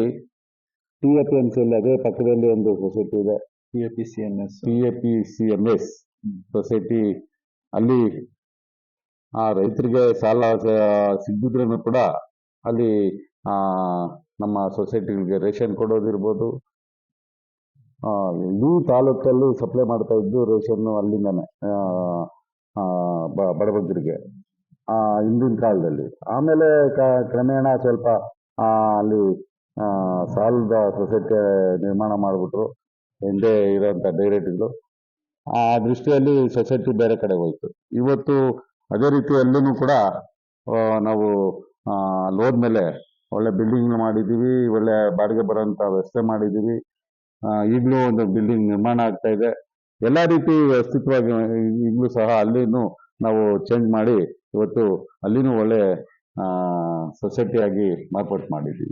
ಟಿ ಎ ಪಿ ಎಂ ಸಿಯಲ್ಲಿ ಅದೇ ಪಕ್ಕದಲ್ಲಿ ಒಂದು ಸೊಸೈಟಿ ಇದೆ. P A P C N S P A P C M S society ಅಲ್ಲಿ ಆ ರೈತರಿಗೆ ಸಾಲ ಸಿಗ್ದಿದ್ರೂ ಕೂಡ ಅಲ್ಲಿ ಆ, ನಮ್ಮ ಸೊಸೈಟಿಗಳಿಗೆ ರೇಷನ್ ಕೊಡೋದಿರ್ಬೋದು. ಇಡೀ ತಾಲೂಕಲ್ಲಿ ಸಪ್ಲೈ ಮಾಡ್ತಾ ಇದ್ದು ರೇಷನ್ನು ಅಲ್ಲಿಂದಾನೆ ಆ, ಹಿಂದಿನ ಕಾಲದಲ್ಲಿ. ಆಮೇಲೆ ಕ್ರಮೇಣ ಸ್ವಲ್ಪ ಆ, ಅಲ್ಲಿ ಆ, ಸಾಲದ ಸೊಸೈಟಿ ನಿರ್ಮಾಣ ಮಾಡಿಬಿಟ್ರು. ಹಿಂದೆ ಇರೋಂಥ ಡೈರೆಕ್ಟ್ಗಳು ಆ ದೃಷ್ಟಿಯಲ್ಲಿ ಸೊಸೈಟಿ ಬೇರೆ ಕಡೆ ಹೋಯ್ತು. ಇವತ್ತು ಅದೇ ರೀತಿ ಅಲ್ಲೂ ಕೂಡ ನಾವು ಆ, ಮೇಲೆ ಒಳ್ಳೆ ಬಿಲ್ಡಿಂಗ್ ಮಾಡಿದೀವಿ ಒಳ್ಳೆ ಬಾಡಿಗೆ ಬರೋಂಥ ವ್ಯವಸ್ಥೆ ಮಾಡಿದೀವಿ ಆ, ಈಗಲೂ ಒಂದು ಬಿಲ್ಡಿಂಗ್ ನಿರ್ಮಾಣ ಆಗ್ತಾ ಇದೆ. ಎಲ್ಲಾ ರೀತಿ ವ್ಯವಸ್ಥಿತವಾಗಿ ಈಗಲೂ ಸಹ ಅಲ್ಲಿನೂ ನಾವು ಚೇಂಜ್ ಮಾಡಿ ಇವತ್ತು ಅಲ್ಲಿನೂ ಒಳ್ಳೆ ಸೊಸೈಟಿಯಾಗಿ ಮಾರ್ಪಾಟು ಮಾಡಿದ್ವಿ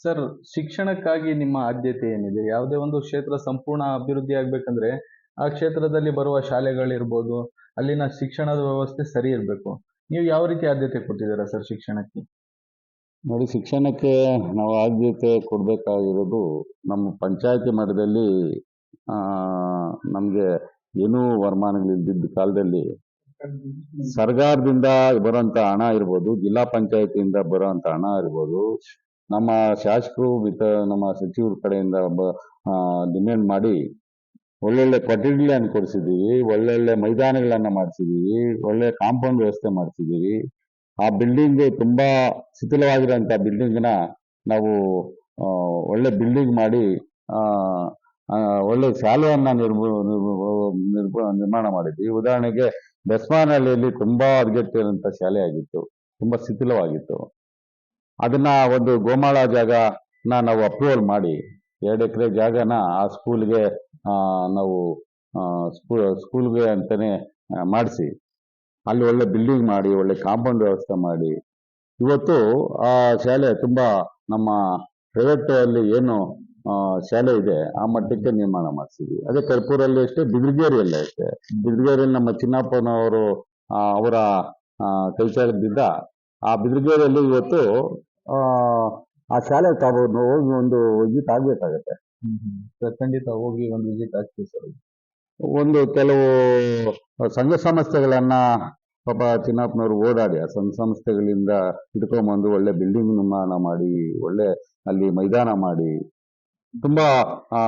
ಸರ್ ಶಿಕ್ಷಣಕ್ಕಾಗಿ ನಿಮ್ಮ ಆದ್ಯತೆ ಏನಿದೆ? ಯಾವುದೇ ಒಂದು ಕ್ಷೇತ್ರ ಸಂಪೂರ್ಣ ಅಭಿವೃದ್ಧಿ ಆಗ್ಬೇಕಂದ್ರೆ ಆ ಕ್ಷೇತ್ರದಲ್ಲಿ ಬರುವ ಶಾಲೆಗಳಿರ್ಬೋದು ಅಲ್ಲಿನ ಶಿಕ್ಷಣದ ವ್ಯವಸ್ಥೆ ಸರಿ ಇರಬೇಕು. ನೀವು ಯಾವ ರೀತಿ ಆದ್ಯತೆ ಕೊಟ್ಟಿದ್ದೀರಾ ಸರ್ ಶಿಕ್ಷಣಕ್ಕೆ? ನೋಡಿ ಶಿಕ್ಷಣಕ್ಕೆ ನಾವು ಆದ್ಯತೆ ಕೊಡಬೇಕಾಗಿರೋದು ನಮ್ಮ ಪಂಚಾಯತಿ ಮಟ್ಟದಲ್ಲಿ ನಮಗೆ ಏನೂ ವರಮಾನಗಳಿಲ್ದಿದ್ದ ಕಾಲದಲ್ಲಿ ಸರ್ಕಾರದಿಂದ ಬರುವಂತ ಹಣ ಇರ್ಬೋದು ಜಿಲ್ಲಾ ಪಂಚಾಯತಿಯಿಂದ ಬರುವಂತ ಹಣ ಇರ್ಬೋದು ನಮ್ಮ ಶಾಸಕರು ನಮ್ಮ ಸಚಿವರ ಕಡೆಯಿಂದ ಡಿಮ್ಯಾಂಡ್ ಮಾಡಿ ಒಳ್ಳೊಳ್ಳೆ ಕೊಠಡಿಗಳನ್ನು ಕೊಡಿಸಿದ್ದೀವಿ ಒಳ್ಳೊಳ್ಳೆ ಮೈದಾನಗಳನ್ನ ಮಾಡಿಸಿದ್ದೀವಿ ಒಳ್ಳೆ ಕಾಂಪೌಂಡ್ ವ್ಯವಸ್ಥೆ ಮಾಡಿಸಿದ್ದೀವಿ. ಆ ಬಿಲ್ಡಿಂಗ್ ತುಂಬಾ ಶಿಥಿಲವಾಗಿರೋಂಥ ಬಿಲ್ಡಿಂಗ್ನ ನಾವು ಒಳ್ಳೆ ಬಿಲ್ಡಿಂಗ್ ಮಾಡಿ ಆ, ಒಳ್ಳೆ ಶಾಲೆಯನ್ನ ನಿರ್ಮೂ, ನಿರ್ಮ- ನಿರ್ಮ- ನಿರ್ಮಾಣ ಮಾಡಿದ್ವಿ. ಉದಾಹರಣೆಗೆ ಬೆಸ್ಮಾನಹಳ್ಳಿಯಲ್ಲಿ ತುಂಬಾ ಹದಗೆಟ್ಟಿರುವಂತ ಶಾಲೆ ಆಗಿತ್ತು ತುಂಬಾ ಶಿಥಿಲವಾಗಿತ್ತು. ಅದನ್ನ ಒಂದು ಗೋಮಾಳ ಜಾಗನ ನಾವು ಅಪ್ರೂವಲ್ ಮಾಡಿ, ಎರಡು ಎಕರೆ ಜಾಗನ ಆ ಸ್ಕೂಲ್ಗೆ ನಾವು ಸ್ಕೂಲ್ ಸ್ಕೂಲ್ಗೆ ಅಂತಾನೆ ಮಾಡಿಸಿ. ಅಲ್ಲಿ ಒಳ್ಳೆ ಬಿಲ್ಡಿಂಗ್ ಮಾಡಿ, ಒಳ್ಳೆ ಕಾಂಪೌಂಡ್ ವ್ಯವಸ್ಥೆ ಮಾಡಿ. ಇವತ್ತು ಆ ಶಾಲೆ ತುಂಬಾ ನಮ್ಮ ಪ್ರೈವೇಟ್ ಅಲ್ಲಿ ಏನು ಶಾಲೆ ಇದೆ. ಆ ಮಟ್ಟಕ್ಕೆ ನಿರ್ಮಾಣ ಮಾಡಿಸಿದ್ವಿ. ಅದೇ ಕರ್ಪೂರಲ್ಲಿ ಅಷ್ಟೇ ಬಿದ್ರಗೇರಿಯಲ್ಲಿ ಅಷ್ಟೇ. ಬಿದ್ರಗೇರಿಯಲ್ಲಿ ನಮ್ಮ ಚಿನ್ನಪ್ಪನವರು ಅವರ ಆ, ಕೈಚಾರದಿಂದ ಆ ಬಿದ್ರಗೇರಿಯಲ್ಲಿ ಇವತ್ತು ಆ, ಶಾಲೆ ತಾವು ಹೋಗಿ ಒಂದು ವಿಸಿಟ್ ಆಗ್ಬೇಕಾಗತ್ತೆ. ಸರ್ ಖಂಡಿತ ಹೋಗಿ ಒಂದು ವಿಸಿಟ್ ಆಗ್ತೀವಿ ಸರ್. ಒಂದು ಕೆಲವು ಸಂಘ ಸಂಸ್ಥೆಗಳನ್ನ ಪಾಪ ಚಿನ್ನಪ್ಪನವರು ಓಡಾಡಿ ಆ ಸಂಘ ಸಂಸ್ಥೆಗಳಿಂದ ಇಟ್ಕೊಂಡ್ಬಂದು ಒಳ್ಳೆ ಬಿಲ್ಡಿಂಗ್ ನಿರ್ಮಾಣ ಮಾಡಿ ಒಳ್ಳೆ ಅಲ್ಲಿ ಮೈದಾನ ಮಾಡಿ ತುಂಬಾ ಆ,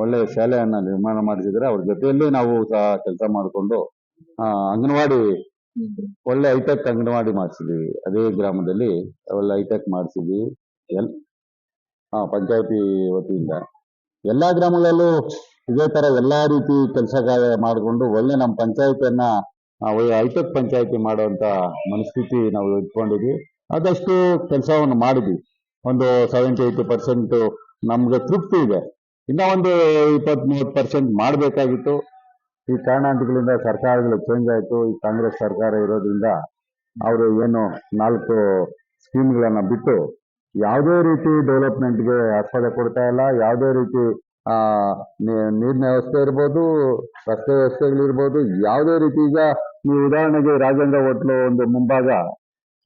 ಒಳ್ಳೆ ಶಾಲೆಯನ್ನ ನಿರ್ಮಾಣ ಮಾಡಿಸಿದ್ರೆ ಅವ್ರ ಜೊತೆಯಲ್ಲಿ ನಾವು ಸಹ ಕೆಲಸ ಮಾಡಿಕೊಂಡು ಅಂಗನವಾಡಿ ಒಳ್ಳೆ ಹೈಟೆಕ್ ಅಂಗನವಾಡಿ ಮಾಡಿಸಿದ್ವಿ ಅದೇ ಗ್ರಾಮದಲ್ಲಿ ಒಳ್ಳೆ ಹೈಟೆಕ್ ಮಾಡಿಸಿದ್ವಿ ಎಲ್ ಹಾ ಪಂಚಾಯತಿ ವತಿಯಿಂದ. ಎಲ್ಲಾ ಗ್ರಾಮಗಳಲ್ಲೂ ಇದೇ ತರ ಎಲ್ಲಾ ರೀತಿ ಕೆಲಸ ಮಾಡಿಕೊಂಡು ಒಳ್ಳೆ ನಮ್ಮ ಪಂಚಾಯತಿಯನ್ನ ಹೈಟೆಕ್ ಪಂಚಾಯತಿ ಮಾಡುವಂತ ಮನಸ್ಥಿತಿ ನಾವು ಇಟ್ಕೊಂಡಿದ್ವಿ ಆದಷ್ಟು ಕೆಲಸವನ್ನು ಮಾಡಿದ್ವಿ ಒಂದು ಸೆವೆಂಟಿ ಏಯ್ಟಿ ಪರ್ಸೆಂಟ್ ನಮ್ಗೆ ತೃಪ್ತಿ ಇದೆ. ಇನ್ನ ಒಂದು ಇಪ್ಪತ್ತ್ ಮೂವತ್ತು ಪರ್ಸೆಂಟ್ ಮಾಡಬೇಕಾಗಿತ್ತು. ಈ ಕಾರಣಾಂತಗಳಿಂದ ಸರ್ಕಾರಗಳು ಚೇಂಜ್ ಆಯ್ತು. ಈ ಕಾಂಗ್ರೆಸ್ ಸರ್ಕಾರ ಇರೋದ್ರಿಂದ ಅವರು ಏನು ನಾಲ್ಕು ಸ್ಕೀಮ್ಗಳನ್ನು ಬಿಟ್ಟು ಯಾವುದೇ ರೀತಿ ಡೆವಲಪ್ಮೆಂಟ್ಗೆ ಆಸ್ಪದ ಕೊಡ್ತಾ ಇಲ್ಲ. ಯಾವುದೇ ರೀತಿ ನೀರಿನ ವ್ಯವಸ್ಥೆ ಇರ್ಬೋದು, ರಸ್ತೆ ವ್ಯವಸ್ಥೆಗಳಿರ್ಬೋದು, ಯಾವುದೇ ರೀತಿ ಈಗ ನೀವು ಉದಾಹರಣೆಗೆ ರಾಜೇಂದ್ರ ಹೋಟ್ಲು ಒಂದು ಮುಂಭಾಗ,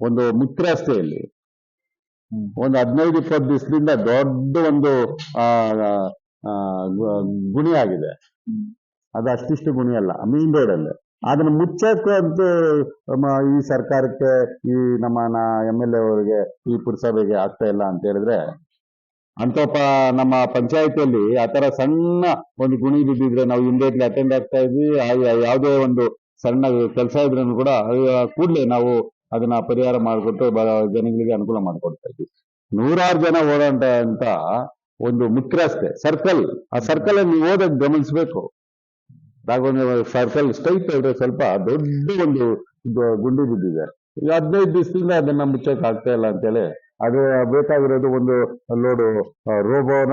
ಒಂದು ಮಿತ್ರ ರಸ್ತೆಯಲ್ಲಿ. ಒಂದು ಹದಿನೈದು ಇಪ್ಪತ್ತು ದಿವಸದಿಂದ ದೊಡ್ಡ ಒಂದು ಆ, ಗುಣಿ ಆಗಿದೆ. ಅದು ಅಷ್ಟಿಷ್ಟು ಗುಣಿ ಅಲ್ಲ ಮೀನ್ ರೋಡ್ ಅಲ್ಲಿ. ಅದನ್ನ ಮುಚ್ಚಕ್ಕೆ ಅಂತ ಈ ಸರ್ಕಾರಕ್ಕೆ ಈ ನಮ್ಮ ಎಂ ಎಲ್ ಎ ಅವರಿಗೆ ಈ ಪುರಸಭೆಗೆ ಆಗ್ತಾ ಇಲ್ಲ ಅಂತ ಹೇಳಿದ್ರೆ ಅಂತ ನಮ್ಮ ಪಂಚಾಯತಿಯಲ್ಲಿ ಆ ತರ ಸಣ್ಣ ಒಂದು ಗುಣಿ ಬಿದ್ದಿದ್ರೆ ನಾವು ಇಮಿಡಿಯೇಟ್ಲಿ ಅಟೆಂಡ್ ಆಗ್ತಾ ಇದ್ವಿ ಯಾವುದೇ ಒಂದು ಸಣ್ಣ ಕೆಲಸ ಇದ್ರೂ ಕೂಡ ಕೂಡಲೇ ನಾವು ಅದನ್ನ ಪರಿಹಾರ ಮಾಡಿಕೊಟ್ಟು ಜನಗಳಿಗೆ ಅನುಕೂಲ ಮಾಡಿಕೊಡ್ತಾ ಇದ್ವಿ. ನೂರಾರು ಜನ ಓಡಾಟ ಅಂತ ಒಂದು ಮುಖ್ಯ ರಸ್ತೆ ಸರ್ಕಲ್ ಆ ಸರ್ಕಲ್ ಅಲ್ಲಿ ನೀವು ಓದಕ್ ಗಮನಿಸಬೇಕು. ರಾಘವೇಂದ್ರ ಸರ್ಕಲ್ ಸ್ಟ್ರೈಟ್ ಇದ್ರೆ ಸ್ವಲ್ಪ ದೊಡ್ಡ ಒಂದು ಗುಂಡಿ ಬಿದ್ದಿದೆ. ಈಗ ಹದಿನೈದು ದಿವಸದಿಂದ ಅದನ್ನ ಮುಚ್ಚಕ್ ಆಗ್ತಾ ಇಲ್ಲ ಅಂತೇಳಿ ಅದು ಬೇಕಾಗಿರೋದು ಒಂದು ಲೋಡು ರೋಬೋನ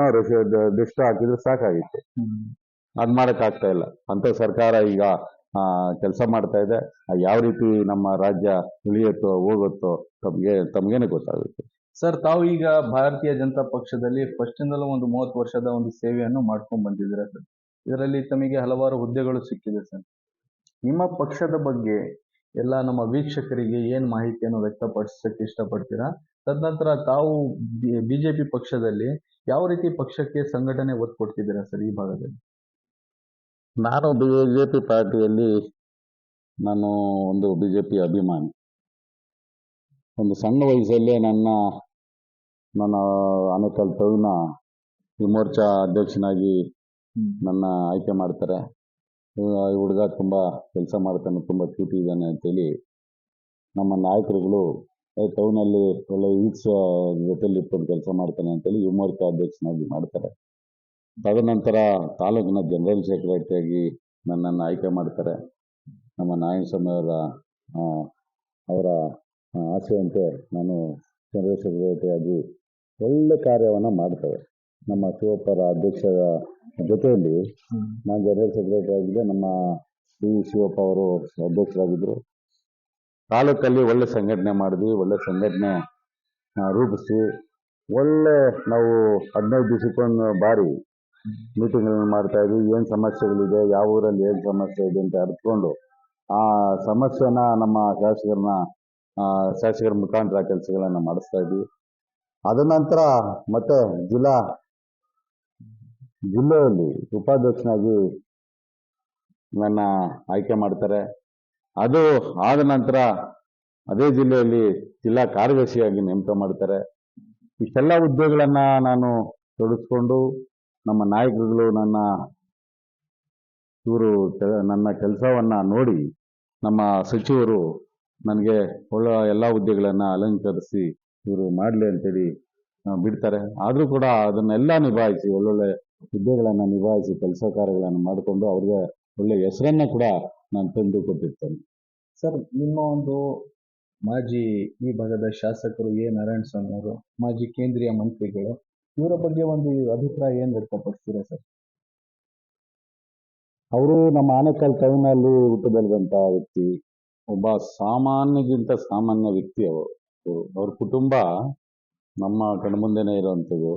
ಡಿಸ್ಟ್ ಹಾಕಿದ್ರೆ ಸಾಕಾಗಿತ್ತು. ಅದ್ ಮಾಡಕ್ ಆಗ್ತಾ ಇಲ್ಲ. ಅಂತ ಸರ್ಕಾರ ಈಗ ಕೆಲಸ ಮಾಡ್ತಾ ಇದೆ. ಯಾವ ರೀತಿ ನಮ್ಮ ರಾಜ್ಯ ಉಳಿಯುತ್ತೋ ಹೋಗುತ್ತೋ, ತಮ್ಗೆ, ತಮ್ಗೇನೆ ಗೊತ್ತಾಗುತ್ತೆ. ಸರ್, ತಾವು ಈಗ ಭಾರತೀಯ ಜನತಾ ಪಕ್ಷದಲ್ಲಿ ಫಸ್ಟ್ ಇಂದಲೂ ಒಂದು ಮೂವತ್ತು ವರ್ಷದ ಒಂದು ಸೇವೆಯನ್ನು ಮಾಡ್ಕೊಂಡು ಬಂದಿದ್ದೀರಾ ಸರ್? ಇದರಲ್ಲಿ ತಮಗೆ ಹಲವಾರು ಹುದ್ದೆಗಳು ಸಿಕ್ಕಿದೆ ಸರ್. ನಿಮ್ಮ ಪಕ್ಷದ ಬಗ್ಗೆ ಎಲ್ಲ ನಮ್ಮ ವೀಕ್ಷಕರಿಗೆ ಏನ್ ಮಾಹಿತಿಯನ್ನು ವ್ಯಕ್ತಪಡಿಸಕ್ಕೆ ಇಷ್ಟಪಡ್ತೀರಾ? ತದನಂತರ ತಾವು ಬಿಜೆಪಿ ಪಕ್ಷದಲ್ಲಿ ಯಾವ ರೀತಿ ಪಕ್ಷಕ್ಕೆ ಸಂಘಟನೆ ಒತ್ತು ಕೊಡ್ತಿದ್ದೀರಾ ಸರ್ ಈ ಭಾಗದಲ್ಲಿ? ನಾನು ಬಿಜೆಪಿ ಪಾರ್ಟಿಯಲ್ಲಿ ನಾನು ಒಂದು ಬಿಜೆಪಿ ಅಭಿಮಾನಿ. ಒಂದು ಸಣ್ಣ ವಯಸ್ಸಲ್ಲೇ ನನ್ನ ನನ್ನ ಆನೇಕಲ್ ತವಿನ ಈ ಮೋರ್ಚಾ ಅಧ್ಯಕ್ಷನಾಗಿ ನನ್ನ ಆಯ್ಕೆ ಮಾಡ್ತಾರೆ. ಈ ಹುಡುಗ ತುಂಬಾ ಕೆಲಸ ಮಾಡ್ತಾನೆ, ತುಂಬಾ ಚೂಟಿ ಇದ್ದಾನೆ ಅಂತೇಳಿ ನಮ್ಮ ನಾಯಕರುಗಳು ಟೌನಲ್ಲಿ ಒಳ್ಳೆ ಈಟ್ಸ್ ಜೊತೆಲಿ ಇಟ್ಕೊಂಡು ಕೆಲಸ ಮಾಡ್ತಾನೆ ಅಂತೇಳಿ ಯುವ ಮೋರ್ಚಾ ಅಧ್ಯಕ್ಷನಾಗಿ ಮಾಡ್ತಾರೆ. ತದನಂತರ ತಾಲೂಕಿನ ಜನರಲ್ ಸೆಕ್ರೆಟರಿಯಾಗಿ ನನ್ನನ್ನು ಆಯ್ಕೆ ಮಾಡ್ತಾರೆ. ನಮ್ಮ ನಾರಾಯಣಸ್ವಾಮಿ ಅವರ ಅವರ ಆಸೆಯಂತೆ ನಾನು ಜನರಲ್ ಸೆಕ್ರೆಟರಿಯಾಗಿ ಒಳ್ಳೆ ಕಾರ್ಯವನ್ನು ಮಾಡ್ತೇವೆ. ನಮ್ಮ ಶಿವಪ್ಪರ ಅಧ್ಯಕ್ಷರ ಜೊತೆಯಲ್ಲಿ ನಾನು ಜನರಲ್ ಸೆಕ್ರೆಟರಿ ನಮ್ಮ ಡಿ. ಶಿವಪ್ಪ ಅವರು ಅಧ್ಯಕ್ಷರಾಗಿದ್ದರು. ತಾಲೂಕಲ್ಲಿ ಒಳ್ಳೆ ಸಂಘಟನೆ ಮಾಡಿದ್ವಿ. ಒಳ್ಳೆ ಸಂಘಟನೆ ರೂಪಿಸಿ ಒಳ್ಳೆ ನಾವು ಹದಿನೈದು ದಿವಸಕ್ಕೊಂದು ಬಾರಿ ಮೀಟಿಂಗ್ಗಳನ್ನು ಮಾಡ್ತಾ ಇದ್ವಿ. ಏನು ಸಮಸ್ಯೆಗಳಿದೆ, ಯಾವ ಊರಲ್ಲಿ ಏನು ಸಮಸ್ಯೆ ಇದೆ ಅಂತ ಅರ್ಥಕೊಂಡು ಆ ಸಮಸ್ಯೆನ ನಮ್ಮ ಶಾಸಕರನ್ನ ಶಾಸಕರ ಮುಖಾಂತರ ಕೆಲಸಗಳನ್ನ ಮಾಡಿಸ್ತಾ ಇದ್ವಿ. ಅದ ನಂತರ ಮತ್ತೆ ಜಿಲ್ಲಾ, ಜಿಲ್ಲೆಯಲ್ಲಿ ಉಪಾಧ್ಯಕ್ಷನಾಗಿ ನನ್ನ ಆಯ್ಕೆ ಮಾಡ್ತಾರೆ. ಅದು ಆದ ನಂತರ ಅದೇ ಜಿಲ್ಲೆಯಲ್ಲಿ ಜಿಲ್ಲಾ ಕಾರ್ಯದರ್ಶಿಯಾಗಿ ನೇಮಕ ಮಾಡ್ತಾರೆ. ಇಷ್ಟೆಲ್ಲ ಹುದ್ದೆಗಳನ್ನ ನಾನು ತೊಡಗಿಸ್ಕೊಂಡು ನಮ್ಮ ನಾಯಕರುಗಳು ನನ್ನ ಇವರು ನನ್ನ ಕೆಲಸವನ್ನ ನೋಡಿ ನಮ್ಮ ಸಚಿವರು ನನಗೆ ಒಳ್ಳೆ ಎಲ್ಲ ಹುದ್ದೆಗಳನ್ನು ಅಲಂಕರಿಸಿ ಇವರು ಮಾಡಲಿ ಅಂತೇಳಿ ಬಿಡ್ತಾರೆ. ಆದರೂ ಕೂಡ ಅದನ್ನೆಲ್ಲ ನಿಭಾಯಿಸಿ, ಒಳ್ಳೊಳ್ಳೆ ಹುದ್ದೆಗಳನ್ನು ನಿಭಾಯಿಸಿ, ಕೆಲಸ ಕಾರ್ಯಗಳನ್ನು ಮಾಡಿಕೊಂಡು ಅವ್ರಿಗೆ ಒಳ್ಳೆ ಹೆಸರನ್ನು ಕೂಡ ನಾನು ತಂದು ಕೊಟ್ಟಿರ್ತೇನೆ. ಸರ್, ನಿಮ್ಮ ಒಂದು ಮಾಜಿ ಈ ಭಾಗದ ಶಾಸಕರು ಎ. ನಾರಾಯಣ ಸ್ವಾಮಿ ಅವರು, ಮಾಜಿ ಕೇಂದ್ರೀಯ ಮಂತ್ರಿಗಳು ಇವರ ಬಗ್ಗೆ ಒಂದು ಅಭಿಪ್ರಾಯ ಏನ್ ವ್ಯಕ್ತಪಡಿಸ್ತೀರಾ ಸರ್? ಅವರು ನಮ್ಮ ಆನೇಕಲ್ ಟೌನಲ್ಲಿ ಹುಟ್ಟು ಬೆಳೆದಂತ ವ್ಯಕ್ತಿ, ಒಬ್ಬ ಸಾಮಾನ್ಯಗಿಂತ ಸಾಮಾನ್ಯ ವ್ಯಕ್ತಿ ಅವರು. ಅವ್ರ ಕುಟುಂಬ ನಮ್ಮ ಕಣ್ಮುಂದೆನೇ ಇರುವಂಥದ್ದು.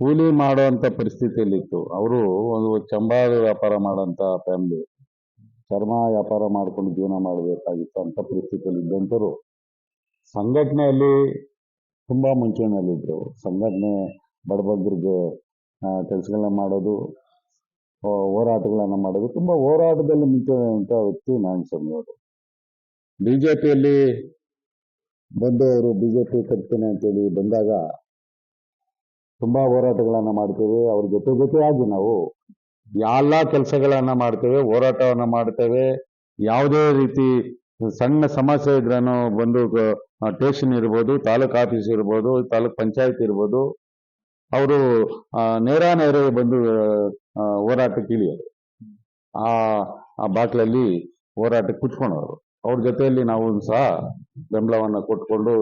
ಕೂಲಿ ಮಾಡುವಂತ ಪರಿಸ್ಥಿತಿಯಲ್ಲಿತ್ತು. ಅವರು ಒಂದು ಚಂಬಾರ ವ್ಯಾಪಾರ ಮಾಡುವಂತ ಫ್ಯಾಮಿಲಿ ಚರ್ಮ ವ್ಯಾಪಾರ ಮಾಡ್ಕೊಂಡು ಜೀವನ ಮಾಡಬೇಕಾಗಿತ್ತು ಅಂತ ಪರಿಸ್ಥಿತಿಯಲ್ಲಿ ಇದ್ದಂಥವ್ರು ಸಂಘಟನೆಯಲ್ಲಿ ತುಂಬಾ ಮುಂಚೂಣಿಯಲ್ಲಿದ್ರು. ಸಂಘಟನೆ ಬಡಬಗ್ಗರಿಗೆ ಕೆಲಸಗಳನ್ನ ಮಾಡೋದು ಹೋರಾಟಗಳನ್ನ ಮಾಡೋದು ತುಂಬಾ ಹೋರಾಟದಲ್ಲಿ ಮುಂಚೂಣಿಯಂತ ವ್ಯಕ್ತಿ ನಾರಾಯಣಸ್ವಾಮಿ ಅವರು. ಬಿಜೆಪಿಯಲ್ಲಿ ಬಂದು ಅವರು ಬಿಜೆಪಿ ಕಟ್ತೇನೆ ಅಂತೇಳಿ ಬಂದಾಗ ತುಂಬಾ ಹೋರಾಟಗಳನ್ನ ಮಾಡ್ತೇವೆ. ಅವ್ರ ಜೊತೆ ಜೊತೆಯಾಗಿ ನಾವು ಎಲ್ಲ ಕೆಲಸಗಳನ್ನ ಮಾಡ್ತೇವೆ, ಹೋರಾಟವನ್ನ ಮಾಡ್ತೇವೆ. ಯಾವುದೇ ರೀತಿ ಸಣ್ಣ ಸಮಸ್ಯೆ ಇದ್ರೂ ಬಂದು ಸ್ಟೇಷನ್ ಇರ್ಬೋದು, ತಾಲೂಕ್ ಆಫೀಸ್ ಇರ್ಬೋದು, ತಾಲೂಕ್ ಪಂಚಾಯತ್ ಇರ್ಬೋದು, ಅವರು ನೇರ ನೇರ ಬಂದು ಹೋರಾಟಕ್ಕೆ ಇಳಿಯೋರು ಆ ಆ ಬಾಕ್ಲಲ್ಲಿ ಹೋರಾಟಕ್ಕೆ ಕುಚ್ಕೊಂಡವರು ಅವ್ರ ಜೊತೆಯಲ್ಲಿ ನಾವು ಸಹ ಬೆಂಬಲವನ್ನು ಕೊಟ್ಕೊಂಡು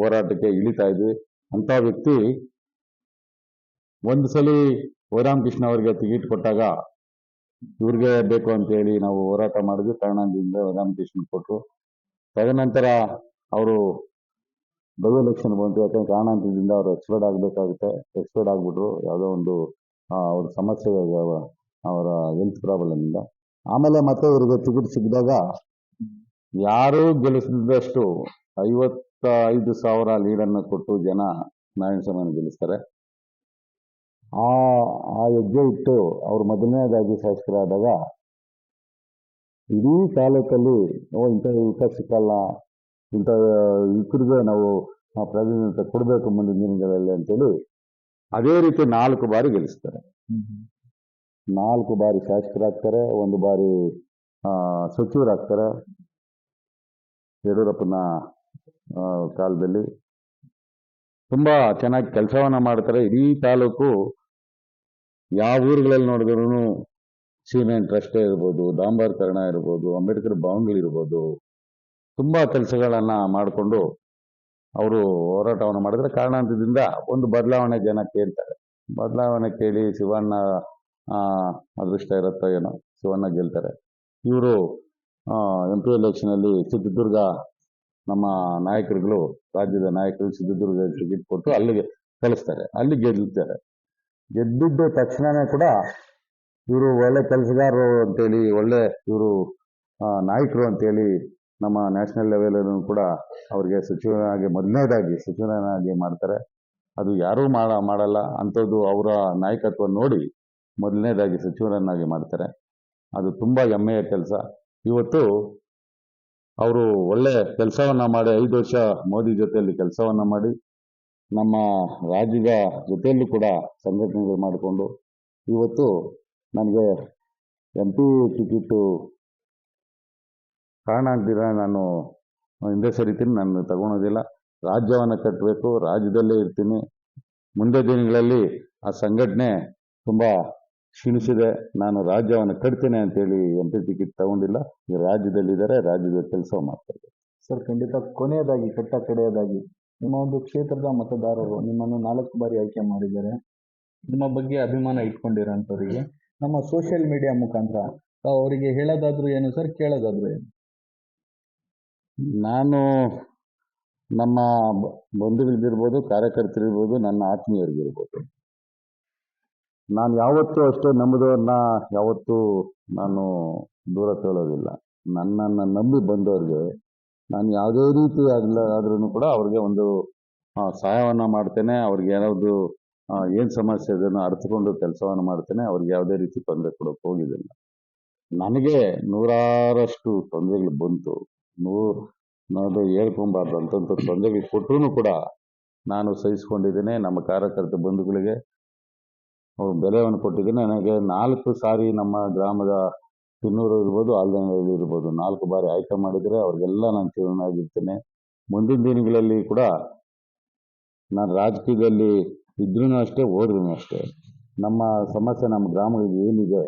ಹೋರಾಟಕ್ಕೆ ಇಳಿತಾ ಇದ್ವಿ. ಅಂತ ವ್ಯಕ್ತಿ ಒಂದು ಸಲಿ ಕೃಷ್ಣ ಅವರಿಗೆ ಟಿಕೆಟ್ ಕೊಟ್ಟಾಗ ಇವ್ರಿಗೆ ಬೇಕು ಅಂತ ಹೇಳಿ ನಾವು ಹೋರಾಟ ಮಾಡಿದ್ವಿ. ಕಾರಣದಿಂದ ಕೃಷ್ಣ ಕೊಟ್ಟರು. ತದನಂತರ ಅವರು ಬೈ ಎಲೆಕ್ಷನ್ ಬಂತು. ಯಾಕಂದ್ರೆ ಕಾರಣಾಂತರದಿಂದ ಅವರು ಎಕ್ಸ್ಪೈರ್ಡ್ ಆಗಬೇಕಾಗುತ್ತೆ. ಎಕ್ಸ್ಪೈರ್ಡ್ ಆಗಿಬಿಟ್ರು. ಯಾವುದೋ ಒಂದು ಅವ್ರ ಸಮಸ್ಯೆ ಅವರ ಹೆಲ್ತ್ ಪ್ರಾಬ್ಲಮ್ ಇಂದ. ಆಮೇಲೆ ಮತ್ತೆ ಇವ್ರಿಗೆ ಟಿಕೆಟ್ ಸಿಕ್ಕಿದಾಗ ಯಾರೂ ಗೆಲ್ಲಿಸಿದಷ್ಟು ಐವತ್ತ ಐದು ಸಾವಿರ ಲೀಡನ್ನು ಕೊಟ್ಟು ಜನ ನಾರಾಯಣ ಸ್ವಾಮಿಯನ್ನು ಗೆಲ್ಲಿಸ್ತಾರೆ. ಆ ಆ ಹೆಜ್ಜೆ ಇಟ್ಟು ಅವರು ಮೊದಲನೇದಾಗಿ ಶಾಸಕರಾದಾಗ ಇಡೀ ತಾಲೂಕಲ್ಲಿ, ಓ, ಇಂಥ ಊಟ ಸಿಕ್ಕಲ್ಲ, ಇಂಥ ಇತರಿಗೆ ನಾವು ಪ್ರಾಧಾನ್ಯತೆ ಕೊಡಬೇಕು ಮುಂದಿನ ದಿನಗಳಲ್ಲಿ ಅಂತೇಳಿ ಅದೇ ರೀತಿ ನಾಲ್ಕು ಬಾರಿ ಗೆಲ್ಲಿಸ್ತಾರೆ. ನಾಲ್ಕು ಬಾರಿ ಶಾಸಕರಾಗ್ತಾರೆ, ಒಂದು ಬಾರಿ ಸಚಿವರಾಗ್ತಾರೆ. ಯಡಿಯೂರಪ್ಪನ ಕಾಲದಲ್ಲಿ ತುಂಬ ಚೆನ್ನಾಗಿ ಕೆಲಸವನ್ನ ಮಾಡ್ತಾರೆ. ಇಡೀ ತಾಲೂಕು ಯಾವ ಊರುಗಳಲ್ಲಿ ನೋಡಿದ್ರು ಸಿಮೆಂಟ್ ಟ್ರಸ್ಟ್ ಇರ್ಬೋದು ಡಾಂಬರೀಕರಣ ಇರ್ಬೋದು, ಅಂಬೇಡ್ಕರ್ ಭವನಗಳಿರ್ಬೋದು ತುಂಬಾ ಕೆಲಸಗಳನ್ನ ಮಾಡಿಕೊಂಡು ಅವರು ಹೋರಾಟವನ್ನು ಮಾಡಿದ್ರೆ ಕಾರಣಾಂತದಿಂದ ಒಂದು ಬದಲಾವಣೆ ಜನ ಕೇಳ್ತಾರೆ. ಬದಲಾವಣೆ ಕೇಳಿ ಶಿವಣ್ಣ ಅದೃಷ್ಟ ಇರುತ್ತೋ ಏನೋ ಶಿವಣ್ಣ ಗೆಲ್ತಾರೆ. ಇವರು ಎಂ ಪಿ ಎಲೆಕ್ಷನಲ್ಲಿ ಚಿತ್ರದುರ್ಗ ನಮ್ಮ ನಾಯಕರುಗಳು, ರಾಜ್ಯದ ನಾಯಕರು ಸಿದ್ಧದುರ್ಗ ಟಿಕೆಟ್ ಕೊಟ್ಟು ಅಲ್ಲಿಗೆ ಕಳಿಸ್ತಾರೆ. ಅಲ್ಲಿ ಗೆಲ್ತಾರೆ. ಗೆದ್ದಿದ್ದ ತಕ್ಷಣನೇ ಕೂಡ ಇವರು ಒಳ್ಳೆ ಕೆಲಸಗಾರರು ಅಂತೇಳಿ, ಒಳ್ಳೆ ಇವರು ನಾಯಕರು ಅಂತೇಳಿ ನಮ್ಮ ನ್ಯಾಷನಲ್ ಲೆವೆಲ್ ಕೂಡ ಅವ್ರಿಗೆ ಸಚಿವನಾಗಿ, ಮೊದಲನೇದಾಗಿ ಸಚಿವನಾಗಿ ಮಾಡ್ತಾರೆ. ಅದು ಯಾರೂ ಮಾಡ, ಮಾಡಲ್ಲ. ಅಂಥದ್ದು ಅವರ ನಾಯಕತ್ವ ನೋಡಿ ಮೊದಲನೇದಾಗಿ ಸಚಿವರನ್ನಾಗಿ ಮಾಡ್ತಾರೆ. ಅದು ತುಂಬಾ ಹೆಮ್ಮೆಯ ಕೆಲಸ. ಇವತ್ತು ಅವರು ಒಳ್ಳೆ ಕೆಲಸವನ್ನ ಮಾಡಿ, ಐದು ವರ್ಷ ಮೋದಿ ಜೊತೆಯಲ್ಲಿ ಕೆಲಸವನ್ನ ಮಾಡಿ ನಮ್ಮ ರಾಜ್ಯದ ಜೊತೆಯಲ್ಲೂ ಕೂಡ ಸಂಘಟನೆಗಳು ಮಾಡಿಕೊಂಡು ಇವತ್ತು ನನಗೆ ಎಂ ಪಿ ಟಿಕೆಟು ಕಾರಣ ಅಂತೀರ ನಾನು ಹಿಂದೆ ಸರಿತೀನಿ, ನಾನು ತಗೊಳೋದಿಲ್ಲ. ರಾಜ್ಯವನ್ನು ಕಟ್ಟಬೇಕು, ರಾಜ್ಯದಲ್ಲೇ ಇರ್ತೀನಿ. ಮುಂದೆ ದಿನಗಳಲ್ಲಿ ಆ ಸಂಘಟನೆ ತುಂಬ ಕ್ಷೀಣಿಸಿದೆ. ನಾನು ರಾಜ್ಯವನ್ನು ಕಟ್ತೇನೆ ಅಂತೇಳಿ ಎಂ ಪಿ ಟಿಕೆಟ್ ತಗೊಂಡಿಲ್ಲ. ರಾಜ್ಯದಲ್ಲಿದ್ದಾರೆ, ರಾಜ್ಯದ ಕೆಲಸ ಮಾಡ್ತಾರೆ. ಸರ್, ಖಂಡಿತ ಕೊನೆಯದಾಗಿ, ಕಟ್ಟ ಕಡೆಯದಾಗಿ ನಿಮ್ಮ ಒಂದು ಕ್ಷೇತ್ರದ ಮತದಾರರು ನಿಮ್ಮನ್ನು ನಾಲ್ಕು ಬಾರಿ ಆಯ್ಕೆ ಮಾಡಿದ್ದಾರೆ. ನಿಮ್ಮ ಬಗ್ಗೆ ಅಭಿಮಾನ ಇಟ್ಕೊಂಡಿರೋಂಥವ್ರಿಗೆ ನಮ್ಮ ಸೋಷಿಯಲ್ ಮೀಡಿಯಾ ಮುಖಾಂತರ ತಾವು ಅವರಿಗೆ ಹೇಳೋದಾದ್ರೂ ಏನು ಸರ್? ಕೇಳೋದಾದ್ರೂ ಏನು? ನಾನು ನಮ್ಮ ಬಂಧುಗಳಿಗಿರ್ಬೋದು ಕಾರ್ಯಕರ್ತರಿರ್ಬೋದು, ನನ್ನ ಆತ್ಮೀಯರಿಗಿರ್ಬೋದು. ನಾನು ಯಾವತ್ತೂ ಅಷ್ಟೇ ನಂಬಿದವ್ರನ್ನ ಯಾವತ್ತೂ ನಾನು ದೂರ ತಗೊಳ್ಳೋದಿಲ್ಲ ನನ್ನನ್ನು ನಂಬಿ ಬಂದವ್ರಿಗೆ ನಾನು ಯಾವುದೇ ರೀತಿ ಆಗಲ್ಲ ಆದ್ರೂ ಕೂಡ ಅವ್ರಿಗೆ ಒಂದು ಸಹಾಯವನ್ನ ಮಾಡ್ತೇನೆ, ಅವ್ರಿಗೆ ಯಾವ್ದು ಏನು ಸಮಸ್ಯೆ ಇದನ್ನು ಅರ್ಥಕೊಂಡು ಕೆಲಸವನ್ನು ಮಾಡ್ತೇನೆ, ಅವ್ರಿಗೆ ಯಾವುದೇ ರೀತಿ ತೊಂದರೆ ಕೊಡೋಕೆ ಹೋಗಿದ್ದಿಲ್ಲ ನನಗೆ ನೂರಾರಷ್ಟು ತೊಂದರೆಗಳು ಬಂತು. ನೂರ್ ನಾನು ಹೇಳ್ಕೊಬಾರ್ದು ಅಂತಂತ ತೊಂದರೆಗಳು ಕೊಟ್ಟರು ಕೂಡ ನಾನು ಸಹಿಸ್ಕೊಂಡಿದ್ದೇನೆ, ನಮ್ಮ ಕಾರ್ಯಕರ್ತ ಬಂಧುಗಳಿಗೆ. ಬೆಲೆಯನ್ನು ಕೊಟ್ಟಿದ್ದೇನೆ. ನನಗೆ ನಾಲ್ಕು ಸಾರಿ ನಮ್ಮ ಗ್ರಾಮದ ತಿನ್ನೂರು ಇರ್ಬೋದು ಆಲ್ದಂಗಲ್ಲಿ ಇರ್ಬೋದು. ನಾಲ್ಕು ಬಾರಿ ಆಯ್ಕೆ ಮಾಡಿದರೆ ಅವ್ರಿಗೆಲ್ಲ ನಾನು ಚಿರನಾಗಿರ್ತೇನೆ ಮುಂದಿನ ದಿನಗಳಲ್ಲಿ ಕೂಡ ನಾನು ರಾಜಕೀಯದಲ್ಲಿ ಇದ್ರೂ ಅಷ್ಟೇ ಹೋದ್ರೂ ಅಷ್ಟೇ. ನಮ್ಮ ಸಮಸ್ಯೆ ನಮ್ಮ ಗ್ರಾಮಗಳಿಗೆ ಏನಿದೆ,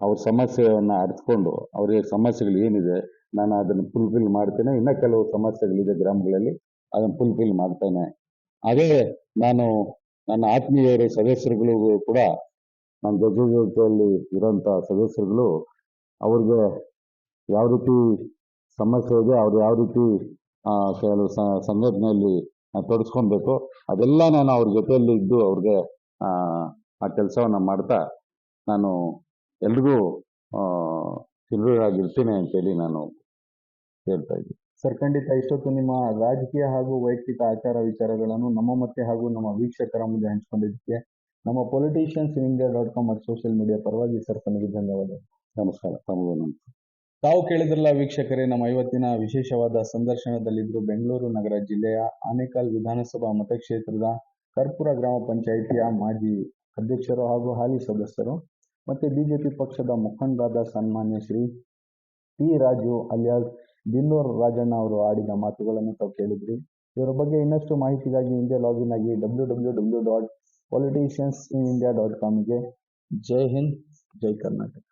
ಅವ್ರ ಸಮಸ್ಯೆಯನ್ನು ಅರ್ಥಕೊಂಡು ಅವ್ರಿಗೆ ಸಮಸ್ಯೆಗಳು ಏನಿದೆ, ನಾನು ಅದನ್ನು ಫುಲ್ಫಿಲ್ ಮಾಡ್ತೇನೆ. ಇನ್ನೂ ಕೆಲವು ಸಮಸ್ಯೆಗಳಿದೆ ಗ್ರಾಮಗಳಲ್ಲಿ, ಅದನ್ನು ಫುಲ್ಫಿಲ್ ಮಾಡ್ತೇನೆ. ಅದೇ ನಾನು ನನ್ನ ಆತ್ಮೀಯರ ಸದಸ್ಯರುಗಳಿಗೂ ಕೂಡ, ನನ್ನ ಜೊತೆ ಜೊತೆಯಲ್ಲಿ ಇರೋಂಥ ಸದಸ್ಯರುಗಳು ಅವ್ರಿಗೆ ಯಾವ ರೀತಿ ಸಮಸ್ಯೆ ಇದೆ ಅವ್ರು ಯಾವ ರೀತಿ ಕೆಲವು ಸಂಘಟನೆಯಲ್ಲಿ ತೊಡಸ್ಕೊಬೇಕು ಅದೆಲ್ಲ ನಾನು ಅವ್ರ ಜೊತೆಯಲ್ಲಿ ಇದ್ದು ಅವ್ರಿಗೆ ಆ, ಕೆಲಸವನ್ನು ಮಾಡ್ತಾ ನಾನು ಎಲ್ರಿಗೂ ತಿಳಿದಾಗಿರ್ತೀನಿ ಅಂತೇಳಿ ನಾನು ಹೇಳ್ತಾ ಇದ್ದೀನಿ. ಸರ್ ಖಂಡಿತ ಇಷ್ಟೊತ್ತು ನಿಮ್ಮ ರಾಜಕೀಯ ಹಾಗೂ ವೈಯಕ್ತಿಕ ಆಚಾರ ವಿಚಾರಗಳನ್ನು ನಮ್ಮ ಮತ್ತೆ ಹಾಗೂ ನಮ್ಮ ವೀಕ್ಷಕರ ಮುಂದೆ ಹಂಚಿಕೊಂಡಿದ್ದಕ್ಕೆ ನಮ್ಮ politicians in India dot com ಮತ್ತು ಸೋಷಿಯಲ್ ಮೀಡಿಯಾ ಪರವಾಗಿ ಸರ್ ತಮಗೆ ಧನ್ಯವಾದ ನಮಸ್ಕಾರ ತಮಗೂ ತಾವು ಕೇಳಿದ್ರಲ್ಲ ವೀಕ್ಷಕರೇ, ನಮ್ಮ ಇವತ್ತಿನ ವಿಶೇಷವಾದ ಸಂದರ್ಶನದಲ್ಲಿದ್ದು ಬೆಂಗಳೂರು ನಗರ ಜಿಲ್ಲೆಯ ಆನೇಕಲ್ ವಿಧಾನಸಭಾ ಮತಕ್ಷೇತ್ರದ ಕರ್ಪುರ ಗ್ರಾಮ ಪಂಚಾಯಿತಿಯ ಮಾಜಿ ಅಧ್ಯಕ್ಷರು ಹಾಗೂ ಹಾಲಿ ಸದಸ್ಯರು ಮತ್ತು ಬಿಜೆಪಿ ಪಕ್ಷದ ಮುಖಂಡರಾದ ಸನ್ಮಾನ್ಯ ಶ್ರೀ ಟಿ ರಾಜು ಅಲಿಯಾಸ್ ದಿನ್ನೂರ್ ರಾಜಣ್ಣ ಅವರು ಆಡಿದ ಮಾತುಗಳನ್ನು ತಾವು ಕೇಳಿದ್ರಿ. ಇವರ ಬಗ್ಗೆ ಇನ್ನಷ್ಟು ಮಾಹಿತಿಗಾಗಿ ಹಿಂದೆ ಲಾಗಿನ್ ಆಗಿ W W W dot politicians in India dot ಕಾಮ್ಗೆ. ಜೈ ಹಿಂದ್, ಜೈ ಕರ್ನಾಟಕ.